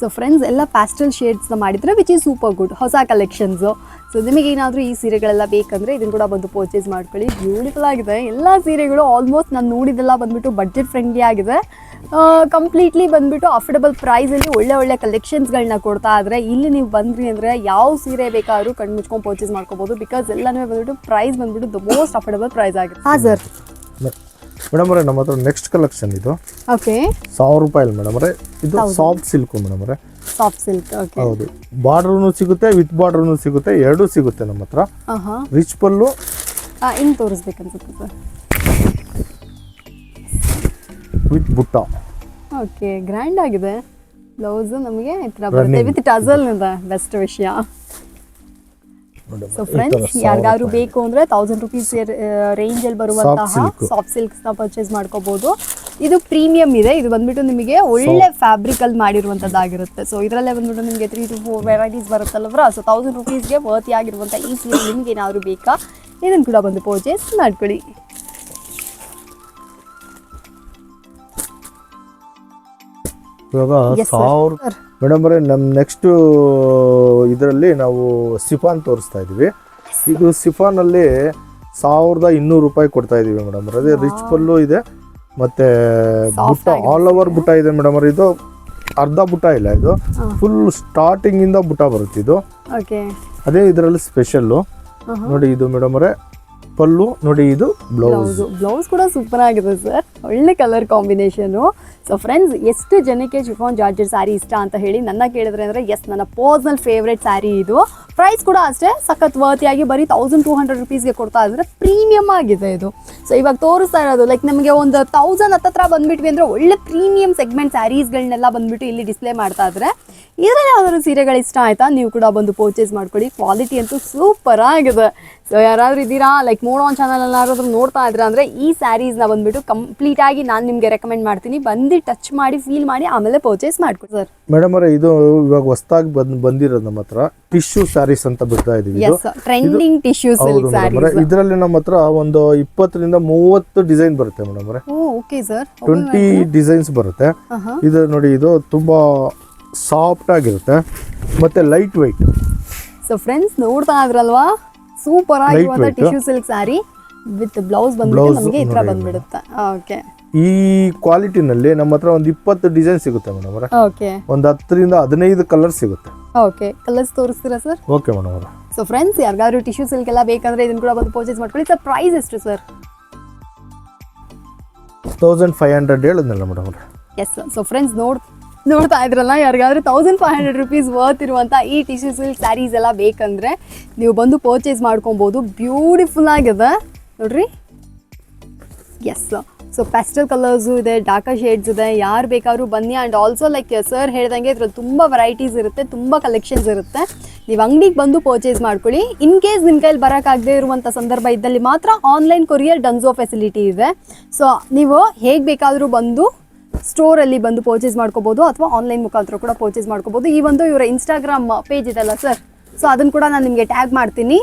ಸೊ ಫ್ರೆಂಡ್ಸ್ ಎಲ್ಲ ಪ್ಯಾಸ್ಟಲ್ ಶೇಡ್ಸ್ನ ಮಾಡಿದರೆ ವಿಚ್ ಈಸ್ ಸೂಪರ್ ಗುಡ್ ಹೊಸ ಕಲೆಕ್ಷನ್ಸು ಸೊ ನಿಮಗೆ ಏನಾದರೂ ಈ ಸೀರೆಗಳೆಲ್ಲ ಬೇಕಂದರೆ ಇದನ್ನು ಕೂಡ ಬಂದು ಪರ್ಚೇಸ್ ಮಾಡ್ಕೊಳ್ಳಿ. ಬ್ಯೂಟಿಫುಲ್ ಆಗಿದೆ. ಎಲ್ಲ ಸೀರೆಗಳು ಆಲ್ಮೋಸ್ಟ್ ನಾನು ನೋಡಿದ್ದೆಲ್ಲ ಬಂದ್ಬಿಟ್ಟು ಬಡ್ಜೆಟ್ ಫ್ರೆಂಡ್ಲಿ ಆಗಿದೆ. ಕಂಪ್ಲೀಟ್ಲಿ ಬಂದ್ಬಿಟ್ಟು ಅಫೋರ್ಡಬಲ್ ಪ್ರೈಸಲ್ಲಿ ಒಳ್ಳೆ ಒಳ್ಳೆ ಕಲೆಕ್ಷನ್ಸ್ಗಳನ್ನ ಕೊಡ್ತಾ ಆದರೆ ಇಲ್ಲಿ ನೀವು ಬಂದ್ರಿ ಅಂದರೆ ಯಾವ ಸೀರೆ ಬೇಕಾದರೂ ಕಣ್ಣು ಮುಚ್ಕೊಂಡು ಪರ್ಚೇಸ್ ಮಾಡ್ಕೋಬೋದು. ಬಿಕಾಸ್ ಎಲ್ಲನೂ ಬಂದ್ಬಿಟ್ಟು ಪ್ರೈಸ್ ಬಂದುಬಿಟ್ಟು ದ ಮೋಸ್ಟ್ ಅಫೋರ್ಡಬಲ್ ಪ್ರೈಸ್ ಆಗಿದೆ. ಹಾಂ ಸರ್ ಮೇಡಮ್ ಅವರೇ ನಮ್ಮ ಹತ್ರ ನೆಕ್ಸ್ಟ್ ಕಲೆಕ್ಷನ್ ಇದು. ಓಕೆ ಸಾವಿರ ರೂಪಾಯಿ ಮೇಡಮ್ ಅವರೇ. ಇದು ಸಾಫ್ಟ್ ಸಿಲ್ಕ್ ಮೇಡಮ್ ಅವರೇ. ಸಾಫ್ಟ್ ಸಿಲ್ಕ್ ಓಕೆ ಹೌದು. ಬಾರ್ಡರ್ನು ಸಿಗುತ್ತೆ ವಿತ್ ಬಾರ್ಡ್ರೂ ಸಿಗುತ್ತೆ ಎರಡೂ ಸಿಗುತ್ತೆ ನಮ್ಮ ಹತ್ರ. ರಿಚ್ ಪಲ್ಲು. ಹಿಂಗೆ ತೋರಿಸ್ಬೇಕನ್ಸುತ್ತೆ ಸರ್. ವಿತ್ ಬುಟ್ಟ. ಓಕೆ ಗ್ರ್ಯಾಂಡ್ ಆಗಿದೆ. ಬ್ಲೌಸ್ ನಮಗೆ ಈ ಥರ ಬರುತ್ತೆ. ವಿತ್ ಟಜಲ್ ಬೆಸ್ಟ್ ವಿಷಯ. ಸೊ ಫ್ರೆಂಡ್ಸ್ ಯಾರಿಗಾದ್ರು. ಬೇಕು ಅಂದ್ರೆ ತೌಸಂಡ್ ರುಪೀಸ್ ರೇಂಜಲ್ಲಿ ಬರುವಂತಹ ಸಾಫ್ಟ್ ಸಿಲ್ಕ್ಸ್ನ ಪರ್ಚೇಸ್ ಮಾಡ್ಕೋಬಹುದು ಇದು ಪ್ರೀಮಿಯಂ ಇದೆ. ಇದು ಬಂದ್ಬಿಟ್ಟು ನಿಮಗೆ ಒಳ್ಳೆ ಫ್ಯಾಬ್ರಿಕ್ ಅಲ್ಲಿ ಮಾಡಿರುವಂತದ್ದಾಗಿರುತ್ತೆ. ಸೊ ಇದರಲ್ಲೇ ಬಂದ್ಬಿಟ್ಟು ನಿಮಗೆ ತ್ರೀ ಟು ಫೋರ್ ವೆರೈಟೀಸ್ ಬರುತ್ತಲ್ವರ ಸೊ ತೌಸಂಡ್ ರುಪೀಸ್ಗೆ ವರ್ತಿ ಆಗಿರುವಂಥ ಈ ಸೀರೆ ನಿಮ್ಗೆ ಏನಾದ್ರು ಬೇಕಾ? ಇದನ್ನು ಕೂಡ ಬಂದು ಪರ್ಚೇಸ್ ಮಾಡ್ಕೊಳ್ಳಿ. ಸಾವಿರ. ಮೇಡಮ್ ಅವರೇ ನಮ್ಮ ನೆಕ್ಸ್ಟು ಇದರಲ್ಲಿ ನಾವು ಸಿಫಾನ್ ತೋರಿಸ್ತಾ ಇದ್ದೀವಿ. ಇದು ಸಿಫಾನಲ್ಲಿ ಸಾವಿರದ ಇನ್ನೂರು ರೂಪಾಯಿ ಕೊಡ್ತಾ ಇದ್ದೀವಿ ಮೇಡಮ್ ಅದೇ ರಿಚ್ ಪಲ್ಲು ಇದೆ ಮತ್ತು ಬುಟ್ಟ ಆಲ್ ಓವರ್ ಬುಟ್ಟ ಇದೆ ಮೇಡಮ್ ಅವ್ರೆ. ಇದು ಅರ್ಧ ಬುಟ್ಟ ಇಲ್ಲ ಇದು. ಫುಲ್ ಸ್ಟಾರ್ಟಿಂಗಿಂದ ಬುಟ್ಟ ಬರುತ್ತೆ ಇದು. ಅದೇ ಇದರಲ್ಲಿ ಸ್ಪೆಷಲ್ಲು ನೋಡಿ ಇದು ಮೇಡಮ್ ಅವರೇ. ಪಲ್ಲು, ನೋಡಿ ಇದು ಬ್ಲೌಸ್. ಬ್ಲೌಸ್. ಕೂಡ ಸೂಪರ್ ಆಗಿದೆ ಸರ್ ಒಳ್ಳೆ ಕಲರ್ ಕಾಂಬಿನೇಷನು ಸೊ ಫ್ರೆಂಡ್ಸ್ ಎಷ್ಟು ಜನಕ್ಕೆ ಶಿಫಾನ್ ಜಾರ್ಜರ್ ಸ್ಯಾರಿ ಇಷ್ಟ ಅಂತ ಹೇಳಿ ನನ್ನ ಕೇಳಿದ್ರೆ ಅಂದರೆ ಎಸ್ ನನ್ನ ಪರ್ಸ್ನಲ್ ಫೇವ್ರೆಟ್ ಸ್ಯಾರಿ ಇದು. ಪ್ರೈಸ್ ಕೂಡ ಅಷ್ಟೇ, ಸಖತ್ ವರ್ತಿಯಾಗಿ ಬರೀ ತೌಸಂಡ್ ಟೂ ಹಂಡ್ರೆಡ್ ರುಪೀಸ್ಗೆ ಕೊಡ್ತಾ ಇದ್ರೆ ಪ್ರೀಮಿಯಮ್ ಆಗಿದೆ ಇದು. ಸೊ ಇವಾಗ ತೋರಿಸ್ತಾ ಇರೋದು ಲೈಕ್ ನಮಗೆ ಒಂದು ತೌಸಂಡ್ ಹತ್ತತ್ರ ಬಂದ್ಬಿಟ್ವಿ ಅಂದರೆ ಒಳ್ಳೆ ಪ್ರೀಮಿಯಂ ಸೆಗ್ಮೆಂಟ್ ಸ್ಯಾರೀಸ್ಗಳನ್ನೆಲ್ಲ ಬಂದ್ಬಿಟ್ಟು ಇಲ್ಲಿ ಡಿಸ್ಪ್ಲೇ ಮಾಡ್ತಾ ಇದ್ರೆ, ಇದರಲ್ಲಿ ಯಾವ್ದಾದ್ರು ಸೀರೆಗಳು ಇಷ್ಟ ಆಯ್ತಾ? ನೀವು ಕೂಡ ಬಂದು ಪರ್ಚೇಸ್ ಮಾಡ್ಕೊಳ್ಳಿ. ಕ್ವಾಲಿಟಿ ಅಂತೂ ಸೂಪರ್ ಆಗಿದೆ. ಸೊ ಯಾರಾದ್ರೂ ಇದ್ದೀರಾ? ಲೈಕ್ ಮೋಡೋನ್ ಚಾನಲ್ ಯಾರಾದ್ರೂ ನೋಡ್ತಾ ಇದ್ರ ಅಂದ್ರೆ ಈ ಸ್ಯಾರೀಸ್ನ ಬಂದ್ಬಿಟ್ಟು ಕಂಪ್ಲೀಟ್ ಆಗಿ ನಾನು ನಿಮಗೆ ರೆಕಮೆಂಡ್ ಮಾಡ್ತೀನಿ. ಬಂದು ಟಚ್ ಮಾಡಿ ಫೀಲ್ ಮಾಡಿ ಆಮೇಲೆ ಪರ್ಚೇಸ್ ಮಾಡ್ಕೊಡಿ. ಸರ್ ಮೇಡಮ್ ಅವರೇ ಇದು ಇವಾಗ ಹೊಸ್ದಾಗಿ ಬಂದ್ ಬಂದಿರೋದು ನಮ್ಮ ಹತ್ರ ಟಿಶ್ಯೂ ಸ್ಯಾರೀಸ್ ಅಂತ ಬರ್ತಾ ಇದೀವಿ ಟ್ರೆಂಡಿಂಗ್ ಟಿಶ್ಯೂ ಸ್ಯಾರೀಸ್ ಇದರಲ್ಲಿ ನಮ್ಮ ಹತ್ರ ಒಂದು ಇಪ್ಪತ್ತರಿಂದ ಮೂವತ್ತು ಡಿಸೈನ್ ಬರುತ್ತೆ ಮೇಡಮ್ ಅವರೇ. ಓಕೆ ಸರ್ ಟ್ವೆಂಟಿ ಡಿಸೈನ್ಸ್ ಬರುತ್ತೆ. ಇದು ನೋಡಿ ಇದು ತುಂಬಾ ಸಾಫ್ಟ್ ಆಗಿರುತ್ತೆ. ಮತ್ತೆ ಲೈಟ್ ವೈಟ್ ಸೊ ಫ್ರೆಂಡ್ಸ್ ನೋಡ್ತಾ ಇದ್ರಲ್ವಾ? Super weight. Tissue silk saree with blouse ಬಂದ್ಬಿಟ್ಟು ನಮಗೆ ಈ ತರ ಬಂದ್ಬಿಡುತ್ತೆ. ಓಕೆ ಈ ಕ್ವಾಲಿಟಿನಲ್ಲಿ ನಮ್ಮ ಹತ್ರ ಒಂದು ಇಪ್ಪತ್ತು ಡಿಸೈನ್ ಸಿಗುತ್ತೆ ಮೇಡಮ್ ಅವರ. ಓಕೆ ಒಂದು ಹತ್ತರಿಂದ ಹದಿನೈದು ಕಲರ್ ಸಿಗುತ್ತೆ. ಓಕೆ ಕಲರ್ಸ್ ತೋರಿಸ್ತೀರಾ ಸರ್ ಓಕೆ ಮೇಡಮ್ ಅವರ. ಸೊ ಫ್ರೆಂಡ್ಸ್ ಯಾರಿಗಾದ್ರು ಟಿಶ್ಯೂ ಸಿಲ್ಕ್ ಎಲ್ಲ ಬೇಕಂದ್ರೆ ಇದನ್ನ ಕೂಡ ಬಂದು ಪರ್ಚೇಸ್ ಮಾಡ್ಕೊಳ್ಳಿ. ಸರ್ ಪ್ರೈಸ್ ಎಷ್ಟು ಸರ್ ತೌಸಂಡ್ ಫೈವ್ ಹಂಡ್ರೆಡ್ ಹೇಳಿದ್ನಲ್ಲ ಮೇಡಮ್ ಅವರೇ. ಎಸ್ ಸೊ ಫ್ರೆಂಡ್ಸ್ ನೋಡ್ ನೋಡ್ತಾ ಇದ್ರಲ್ಲ, ಯಾರಿಗಾದ್ರೂ thousand five hundred rupees worth ಇರುವಂಥ ಈ ಟಿಶ್ಯೂ ಸಿಲ್ಕ್ ಸ್ಯಾರೀಸ್ ಎಲ್ಲ ಬೇಕಂದ್ರೆ ನೀವು ಬಂದು ಪರ್ಚೇಸ್ ಮಾಡ್ಕೊಬೋದು. ಬ್ಯೂಟಿಫುಲ್ ಆಗಿದೆ. ನೋಡ್ರಿ. ಎಸ್ ಸೊ ಪ್ಯಾಸ್ಟಲ್ ಕಲರ್ಸು ಇದೆ ಡಾರ್ಕ ಶೇಡ್ಸ್ ಇದೆ, ಯಾರು ಬೇಕಾದ್ರೂ ಬನ್ನಿ. ಆ್ಯಂಡ್ ಆಲ್ಸೋ ಲೈಕ್ ಸರ್ ಹೇಳ್ದಂಗೆ ಇದ್ರಲ್ಲಿ ತುಂಬ ವೆರೈಟೀಸ್ ಇರುತ್ತೆ, ತುಂಬ ಕಲೆಕ್ಷನ್ಸ್ ಇರುತ್ತೆ. ನೀವು ಅಂಗಡಿಗೆ ಬಂದು ಪರ್ಚೇಸ್ ಮಾಡ್ಕೊಳ್ಳಿ. ಇನ್ ಕೇಸ್ ನಿಮ್ಮ ಕೈಲಿ ಬರೋಕ್ಕಾಗದೇ ಇರುವಂಥ ಸಂದರ್ಭ ಇದ್ದಲ್ಲಿ ಮಾತ್ರ ಆನ್ಲೈನ್ ಕೊರಿಯರ್ ಡನ್ಸೋ ಫೆಸಿಲಿಟಿ ಇದೆ. ಸೊ ನೀವು ಹೇಗೆ ಬೇಕಾದರೂ ಬಂದು ಸ್ಟೋರಲ್ಲಿ ಬಂದು ಪರ್ಚೇಸ್ ಮಾಡ್ಕೋಬೋದು ಅಥವಾ ಆನ್ಲೈನ್ ಮುಖಾಂತರ ಕೂಡ ಪರ್ಚೇಸ್ ಮಾಡ್ಕೋಬೋದು. ಈ ಒಂದು ಇವರ ಇನ್ಸ್ಟಾಗ್ರಾಮ್ ಪೇಜ್ ಇದೆಲ್ಲ ಸರ್ ಸೊ ಅದನ್ನ ಕೂಡ ನಾನು ನಿಮಗೆ ಟ್ಯಾಗ್ ಮಾಡ್ತೀನಿ.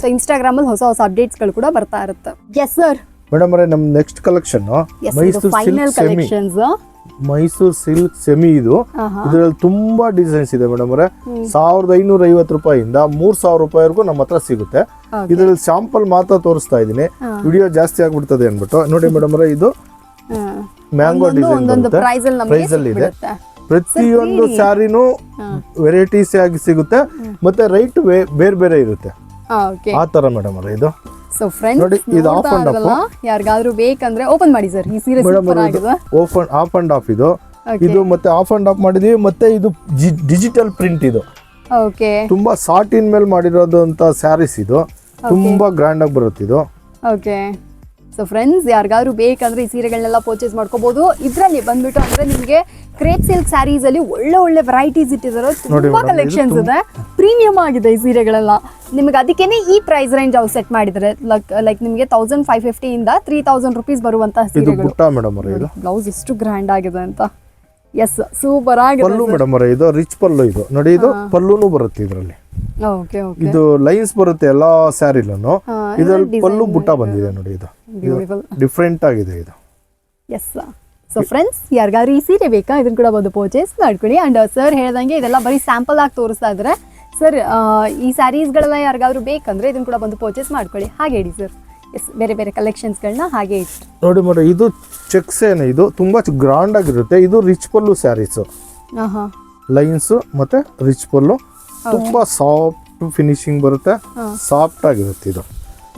ಸೊ ಇನ್ಸ್ಟಾಗ್ರಾಮಲ್ಲಿ ಹೊಸ ಹೊಸ ಅಪ್ಡೇಟ್ಸ್ಗಳು ಕೂಡ ಬರ್ತಾ ಇರುತ್ತೆ. ಎಸ್ ಸರ್ ಮೇಡಮ್ ಅವರೇ ನಮ್ಮ next collection final silk semi collections Mysore silk semi ಇದು. ಇದರಲ್ಲಿ ತುಂಬಾ ಡಿಸೈನ್ಸ್ ಇದೆ ಮೇಡಮ್ ಅವರೇ. ಸಾವಿರದ ಐನೂರ ಐವತ್ತು ರೂಪಾಯಿಂದ ಮೂರ್ ಸಾವಿರ ರೂಪಾಯಿವರೆಗೂ ನಮ್ಮ ಹತ್ರ ಸಿಗುತ್ತೆ. ಇದರಲ್ಲಿ ಸ್ಯಾಂಪಲ್ ಮಾತ್ರ ತೋರಿಸ್ತಾ ಇದ್ದೀನಿ. ವಿಡಿಯೋ ಜಾಸ್ತಿ ಆಗ್ಬಿಡ್ತದೆ ಅನ್ಬಿಟ್ಟು ನೋಡಿ ಮೇಡಮ್ ಅವರೇ ಇದು ಮ್ಯಾಂಗೋ ಡಿಸೈನ್ ಪ್ರೈಸ್ ಅಲ್ಲಿ ಇದೆ. ಪ್ರತಿಯೊಂದು ಸ್ಯಾರಿನೂ ವೆರೈಟೀಸ್ ಆಗಿ ಸಿಗುತ್ತೆ. ಮತ್ತೆ ರೈಟ್ ಬೇರೆ ಬೇರೆ ಇರುತ್ತೆ. ಓಕೆ. ಆ ತರ ಮೇಡಮ್ ಅಲ್ಲ ಇದು. ಸೊ ಫ್ರೆಂಡ್ಸ್ ನೋಡಿ, ಇದು ಆಫ್ and off. ಯಾರಿಗಾದ್ರೂ ಬೇಕಂದ್ರೆ ಓಪನ್ ಮಾಡಿ ಸರ್. ಈ ಸೀರೆ ಸೂಪರ್ ಆಗಿದೆ. ಓಪನ್ ಆಫ್ ಅಂಡ್ ಆಫ್ ಇದು. ಇದು ಮತ್ತೆ ಆಫ್ ಅಂಡ್ ಆಫ್ ಮಾಡಿದೀವಿ ಮತ್ತೆ ಇದು ಡಿಜಿಟಲ್ ಪ್ರಿಂಟ್ ಇದು. ಓಕೆ ತುಂಬಾ ಸಾಟಿನ್ ಮೇಲೆ ಮಾಡಿರೋದು ಅಂತ ಸ್ಯಾರೀಸ್ ಇದು ತುಂಬಾ ಗ್ರ್ಯಾಂಡ್ ಆಗಿ ಬರುತ್ತೆ ಇದು. ಓಕೆ ಸೊ ಫ್ರೆಂಡ್ಸ್ ಯಾರಿಗಾದ್ರೂ ಬೇಕಂದ್ರೆ ಈ ಸೀರೆಗಳನ್ನೆಲ್ಲ ಪರ್ಚೇಸ್ ಮಾಡ್ಕೋಬಹುದು ಇದರಲ್ಲಿ ಬಂದ್ಬಿಟ್ಟು ಅಂದ್ರೆ ನಿಮಗೆ ಕ್ರೇಪ್ ಸಿಲ್ಕ್ ಸ್ಯಾರೀಸ್ ಅಲ್ಲಿ ಒಳ್ಳೆ ಒಳ್ಳೆ ವೆರೈಟೀಸ್ ಇಟ್ಟಿದ್ದಾರೆ ತುಂಬಾ ಕಲೆಕ್ಷನ್ಸ್ ಇದೆ ಪ್ರೀಮಿಯಂ ಆಗಿದೆ ಈ ಸೀರೆಗಳೆಲ್ಲ. ನಿಮಗೆ ಅದಕ್ಕೇನೆ ಈ ಪ್ರೈಸ್ ರೇಂಜ್ ಅವ್ರು ಸೆಟ್ ಮಾಡಿದ್ದಾರೆ ಲೈಕ್ ಲೈಕ್ ನಿಮಗೆ ತೌಸಂಡ್ ಫೈವ್ ಫಿಫ್ಟಿಯಿಂದ ತ್ರೀ ತೌಸಂಡ್ ರುಪೀಸ್ ಬರುವಂತಹ ಇದು ಸೀರೆಗಳು. ಇದು? ಬ್ಲೌಸ್ ಎಷ್ಟು ಗ್ರ್ಯಾಂಡ್ ಆಗಿದೆ ಅಂತ. ಎಸ್ ಸೂಪರ್ ಆಗಿದೆ ಪಲ್ಲು ಮೇಡಮ್ ಅವರೇ ಇದು ರಿಚ್ ಪಲ್ಲು ಇದು. ನೋಡಿ ಇದು ಪಲ್ಲುನು ಬರುತ್ತೆ ಇದರಲ್ಲಿ. ಇದು ಲೈನ್ಸ್ ಬರುತ್ತೆ ಎಲ್ಲಾ ಸ್ಯಾರಿಲೂ ಹಾ, ಇದರಲ್ಲಿ ಪಲ್ಲು ಬುಟ್ಟ ಬಂದಿದೆ ನೋಡಿ ಇದು. ಡಿಫ್ರೆಂಟ್ ಆಗಿದೆ ಇದು. ಎಸ್ ಸೊ ಫ್ರೆಂಡ್ಸ್ ಯಾರಿಗಾದ್ರೂ ಈ ಸೀರೆ ಬೇಕಾ? ಇದನ್ನ ಕೂಡ ಬಂದು ಪರ್ಚೇಸ್ ಮಾಡ್ಕೊಳ್ಳಿ. ಅಂಡ್ ಸರ್ ಹೇಳ್ದಂಗೆ ಇದೆಲ್ಲ ಬರೀ ಸ್ಯಾಂಪಲ್ ಆಗಿ ತೋರಿಸ್ತಾ ಇದ್ರೆ. ಸರ್ ಈ ಸ್ಯಾರೀಸ್ಗಳೆಲ್ಲ ಯಾರಿಗಾದ್ರೂ ಬೇಕಂದ್ರೆ ಇದನ್ನ ಕೂಡ ಬಂದು ಪರ್ಚೇಸ್ ಮಾಡ್ಕೊಳ್ಳಿ. ಹಾಗೆ ಹೇಳಿ ಸರ್ ಎಸ್ ಬೇರೆ ಬೇರೆ ಕಲೆಕ್ಷನ್ಸ್ಗಳನ್ನ ಹಾಗೆ ಇಟ್ಟು ನೋಡಿ ಮೇಡಮ್ ಇದು ಚೆಕ್ಸ್ ಏನು ಇದು ತುಂಬಾ ಗ್ರಾಂಡ್ ಆಗಿರುತ್ತೆ. ಇದು ರಿಚ್ ಪಲ್ಲು ಸ್ಯಾರೀಸು ಲೈನ್ಸು ಮತ್ತೆ ರಿಚ್ ಪಲ್ಲು. ತುಂಬಾ ಸಾಫ್ಟ್ ಫಿನಿಶಿಂಗ್ ಬರುತ್ತೆ. ಸಾಫ್ಟ್ ಆಗಿರುತ್ತೆ ಇದು.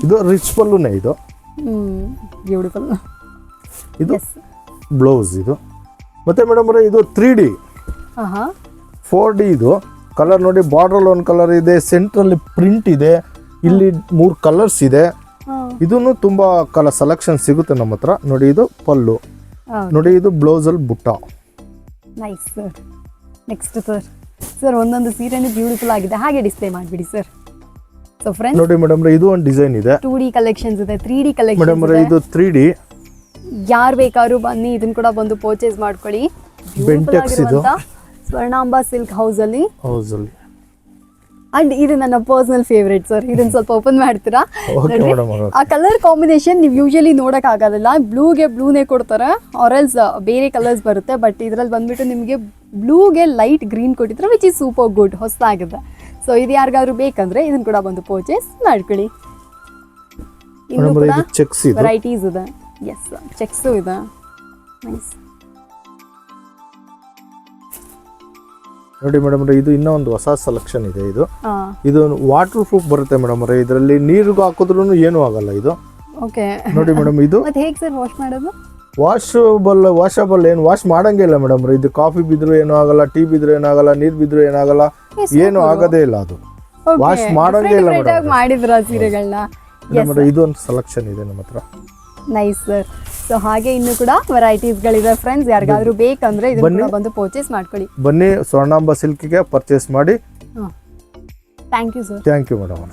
ಇದು ರಿಚ್ ಪಲ್ಲುನೇ ಇದು. ಬ್ಯೂಟಿಫುಲ್ ಇದು ಬ್ಲೌಸ್ ಇದು. ಮತ್ತೆ ಮೇಡಮ್ ಅವರೇ ಇದು ತ್ರೀ ಡಿ ಫೋರ್ ಡಿ ಇದು. ಕಲರ್ ನೋಡಿ ಬಾರ್ಡ್ರಲ್ಲಿ ಒಂದು ಕಲರ್ ಇದೆ. ಸೆಂಟ್ರಲ್ಲಿ ಪ್ರಿಂಟ್ ಇದೆ. ಇಲ್ಲಿ ಮೂರು ಕಲರ್ಸ್ ಇದೆ. ಇದನ್ನು ತುಂಬಾ ಕಲರ್ ಸೆಲೆಕ್ಷನ್ ಸಿಗುತ್ತೆ ನಮ್ಮ ಹತ್ರ. ನೋಡಿ ಇದು ಪಲ್ಲು. ನೋಡಿ ಇದು ಬ್ಲೌಸಲ್ಲಿ ಬುಟ್ಟ. Nice sir next sir sir ಒಂದೊಂದು ಸೀರೆನೂ ಬ್ಯೂಟಿಫುಲ್ ಆಗಿದೆ. ಹಾಗೆ ಡಿಸ್ಪ್ಲೇ ಮಾಡಿಬಿಡಿ ಸರ್ ಸೊ ಫ್ರೆಂಡ್ಸ್ ನೋಡಿ ಮೇಡಮ್ ಇದು ಒಂದು ಡಿಸೈನ್ ಇದೆ. ಟೂ ಡಿ ಕಲೆಕ್ಷನ್ಸ್ ಇದೆ ತ್ರೀ ಡಿ ಮೇಡಮ್ ಕಲೆಕ್ಷನ್ಸ್ ಇದು. ತ್ರೀ ಡಿ ಯಾರು ಬೇಕಾದ್ರೂ ಬನ್ನಿ ಇದನ್ನ ಕೂಡ ಬಂದು ಪರ್ಚೇಸ್ ಮಾಡ್ಕೊಳ್ಳಿ. ಸ್ವರ್ಣಾಂಬಾ ಇದು. ಸ್ವರ್ಣಾಂಬ ಸಿಲ್ಕ್ ಹೌಸ್ ಅಲ್ಲಿ. ಹೌಸಲ್ಲಿ ಅಂಡ್ ಇದು ನನ್ನ ಪರ್ಸನಲ್ ಫೇವ್ರೇಟ್ ಸರ್ ಇದನ್ನ ಸ್ವಲ್ಪ ಓಪನ್ ಮಾಡ್ತೀರಾ? ಆ ಕಲರ್ ಕಾಂಬಿನೇಷನ್ ನೀವು ಯೂಶಲಿ ನೋಡಕ್ ಆಗೋದಿಲ್ಲ ಬ್ಲೂಗೆ ಬ್ಲೂನೇ ಕೊಡ್ತಾರೆ ಆರೆಲ್ಸ್ ಬೇರೆ ಕಲರ್ಸ್ ಬರುತ್ತೆ. ಬಟ್ ಇದ್ರಲ್ಲಿ ಬಂದ್ಬಿಟ್ಟು ನಿಮಗೆ ಬ್ಲೂಗೆ ಲೈಟ್ ಗ್ರೀನ್ ಕೊಟ್ಟಿದ್ರೆ ವಿಚ್ ಇಸ್ ಸೂಪರ್ ಗುಡ್ ಹೊಸದಾಗಿದೆ. ಸೊ ಇದು ಯಾರಿಗಾದ್ರೂ ಬೇಕಂದ್ರೆ ಇದನ್ನ ಕೂಡ ಬಂದು ಪರ್ಚೇಸ್ ಮಾಡ್ಕೊಳ್ಳಿ. ಇನ್ನು ಕೂಡ ವೆರೈಟೀಸ್ ಇದೆ? ಎಸ್ ಚೆಕ್ಸು ಇದೆ. ನೈಸ್ ನೋಡಿ ಮೇಡಮ್ ಇದು ಇನ್ನೂ ಒಂದು ಹೊಸ ಸೆಲೆಕ್ಷನ್ ಇದೆ ಇದು. ಇದು ವಾಟರ್ ಪ್ರೂಫ್ ಬರುತ್ತೆ ಮೇಡಮ್ ಇದರಲ್ಲಿ ನೀರಿಗೂ ಹಾಕಿದ್ರೂ ಏನೂ ಆಗಲ್ಲ ಇದು. ಓಕೆ. ನೋಡಿ ಮೇಡಮ್ ಇದು ಮತ್ತೆ ಹೇಗೆ ಸರ್ ವಾಶ್ ಮಾಡೋದು? ವಾಶಬಲ್ ವಾಷಬಲ್ ಏನು ವಾಶ್ ಮಾಡಂಗೆ ಇಲ್ಲ ಮೇಡಮ್ ಇದು ಕಾಫಿ ಬಿದ್ರು ಏನೂ ಆಗಲ್ಲ ಟೀ ಬಿದ್ರು ಏನಾಗಲ್ಲ ನೀರು ಬಿದ್ರು ಏನಾಗಲ್ಲ ಏನು ಆಗದೇ ಇಲ್ಲ ಅದು. ವಾಶ್ ಮಾಡಂಗೆ ಇಲ್ಲ ಮೇಡಮ್ ಮಾಡಿದ್ರ ಸೀರೆಗಳನ್ನ ಇದು ಒಂದು ಸೆಲೆಕ್ಷನ್ ಇದೆ ನಮ್ಮ ಹತ್ರ. ನೈಸ್ ಸರ್ ಸೊ ಹಾಗೆ ಇನ್ನು ಕೂಡ ವೆರೈಟೀಸ್ಗಳಿದೆ ಫ್ರೆಂಡ್ಸ್ ಯಾರಿಗಾದ್ರೂ ಬೇಕಂದ್ರೆ ಇದನ್ನ ಬಂದು ಪರ್ಚೇಸ್ ಮಾಡ್ಕೊಳ್ಳಿ. ಬನ್ನಿ ಸ್ವರ್ಣಾಂಬ ಸಿಲ್ಕಿಗೆ ಪರ್ಚೇಸ್ ಮಾಡಿ. Thank you sir thank you madam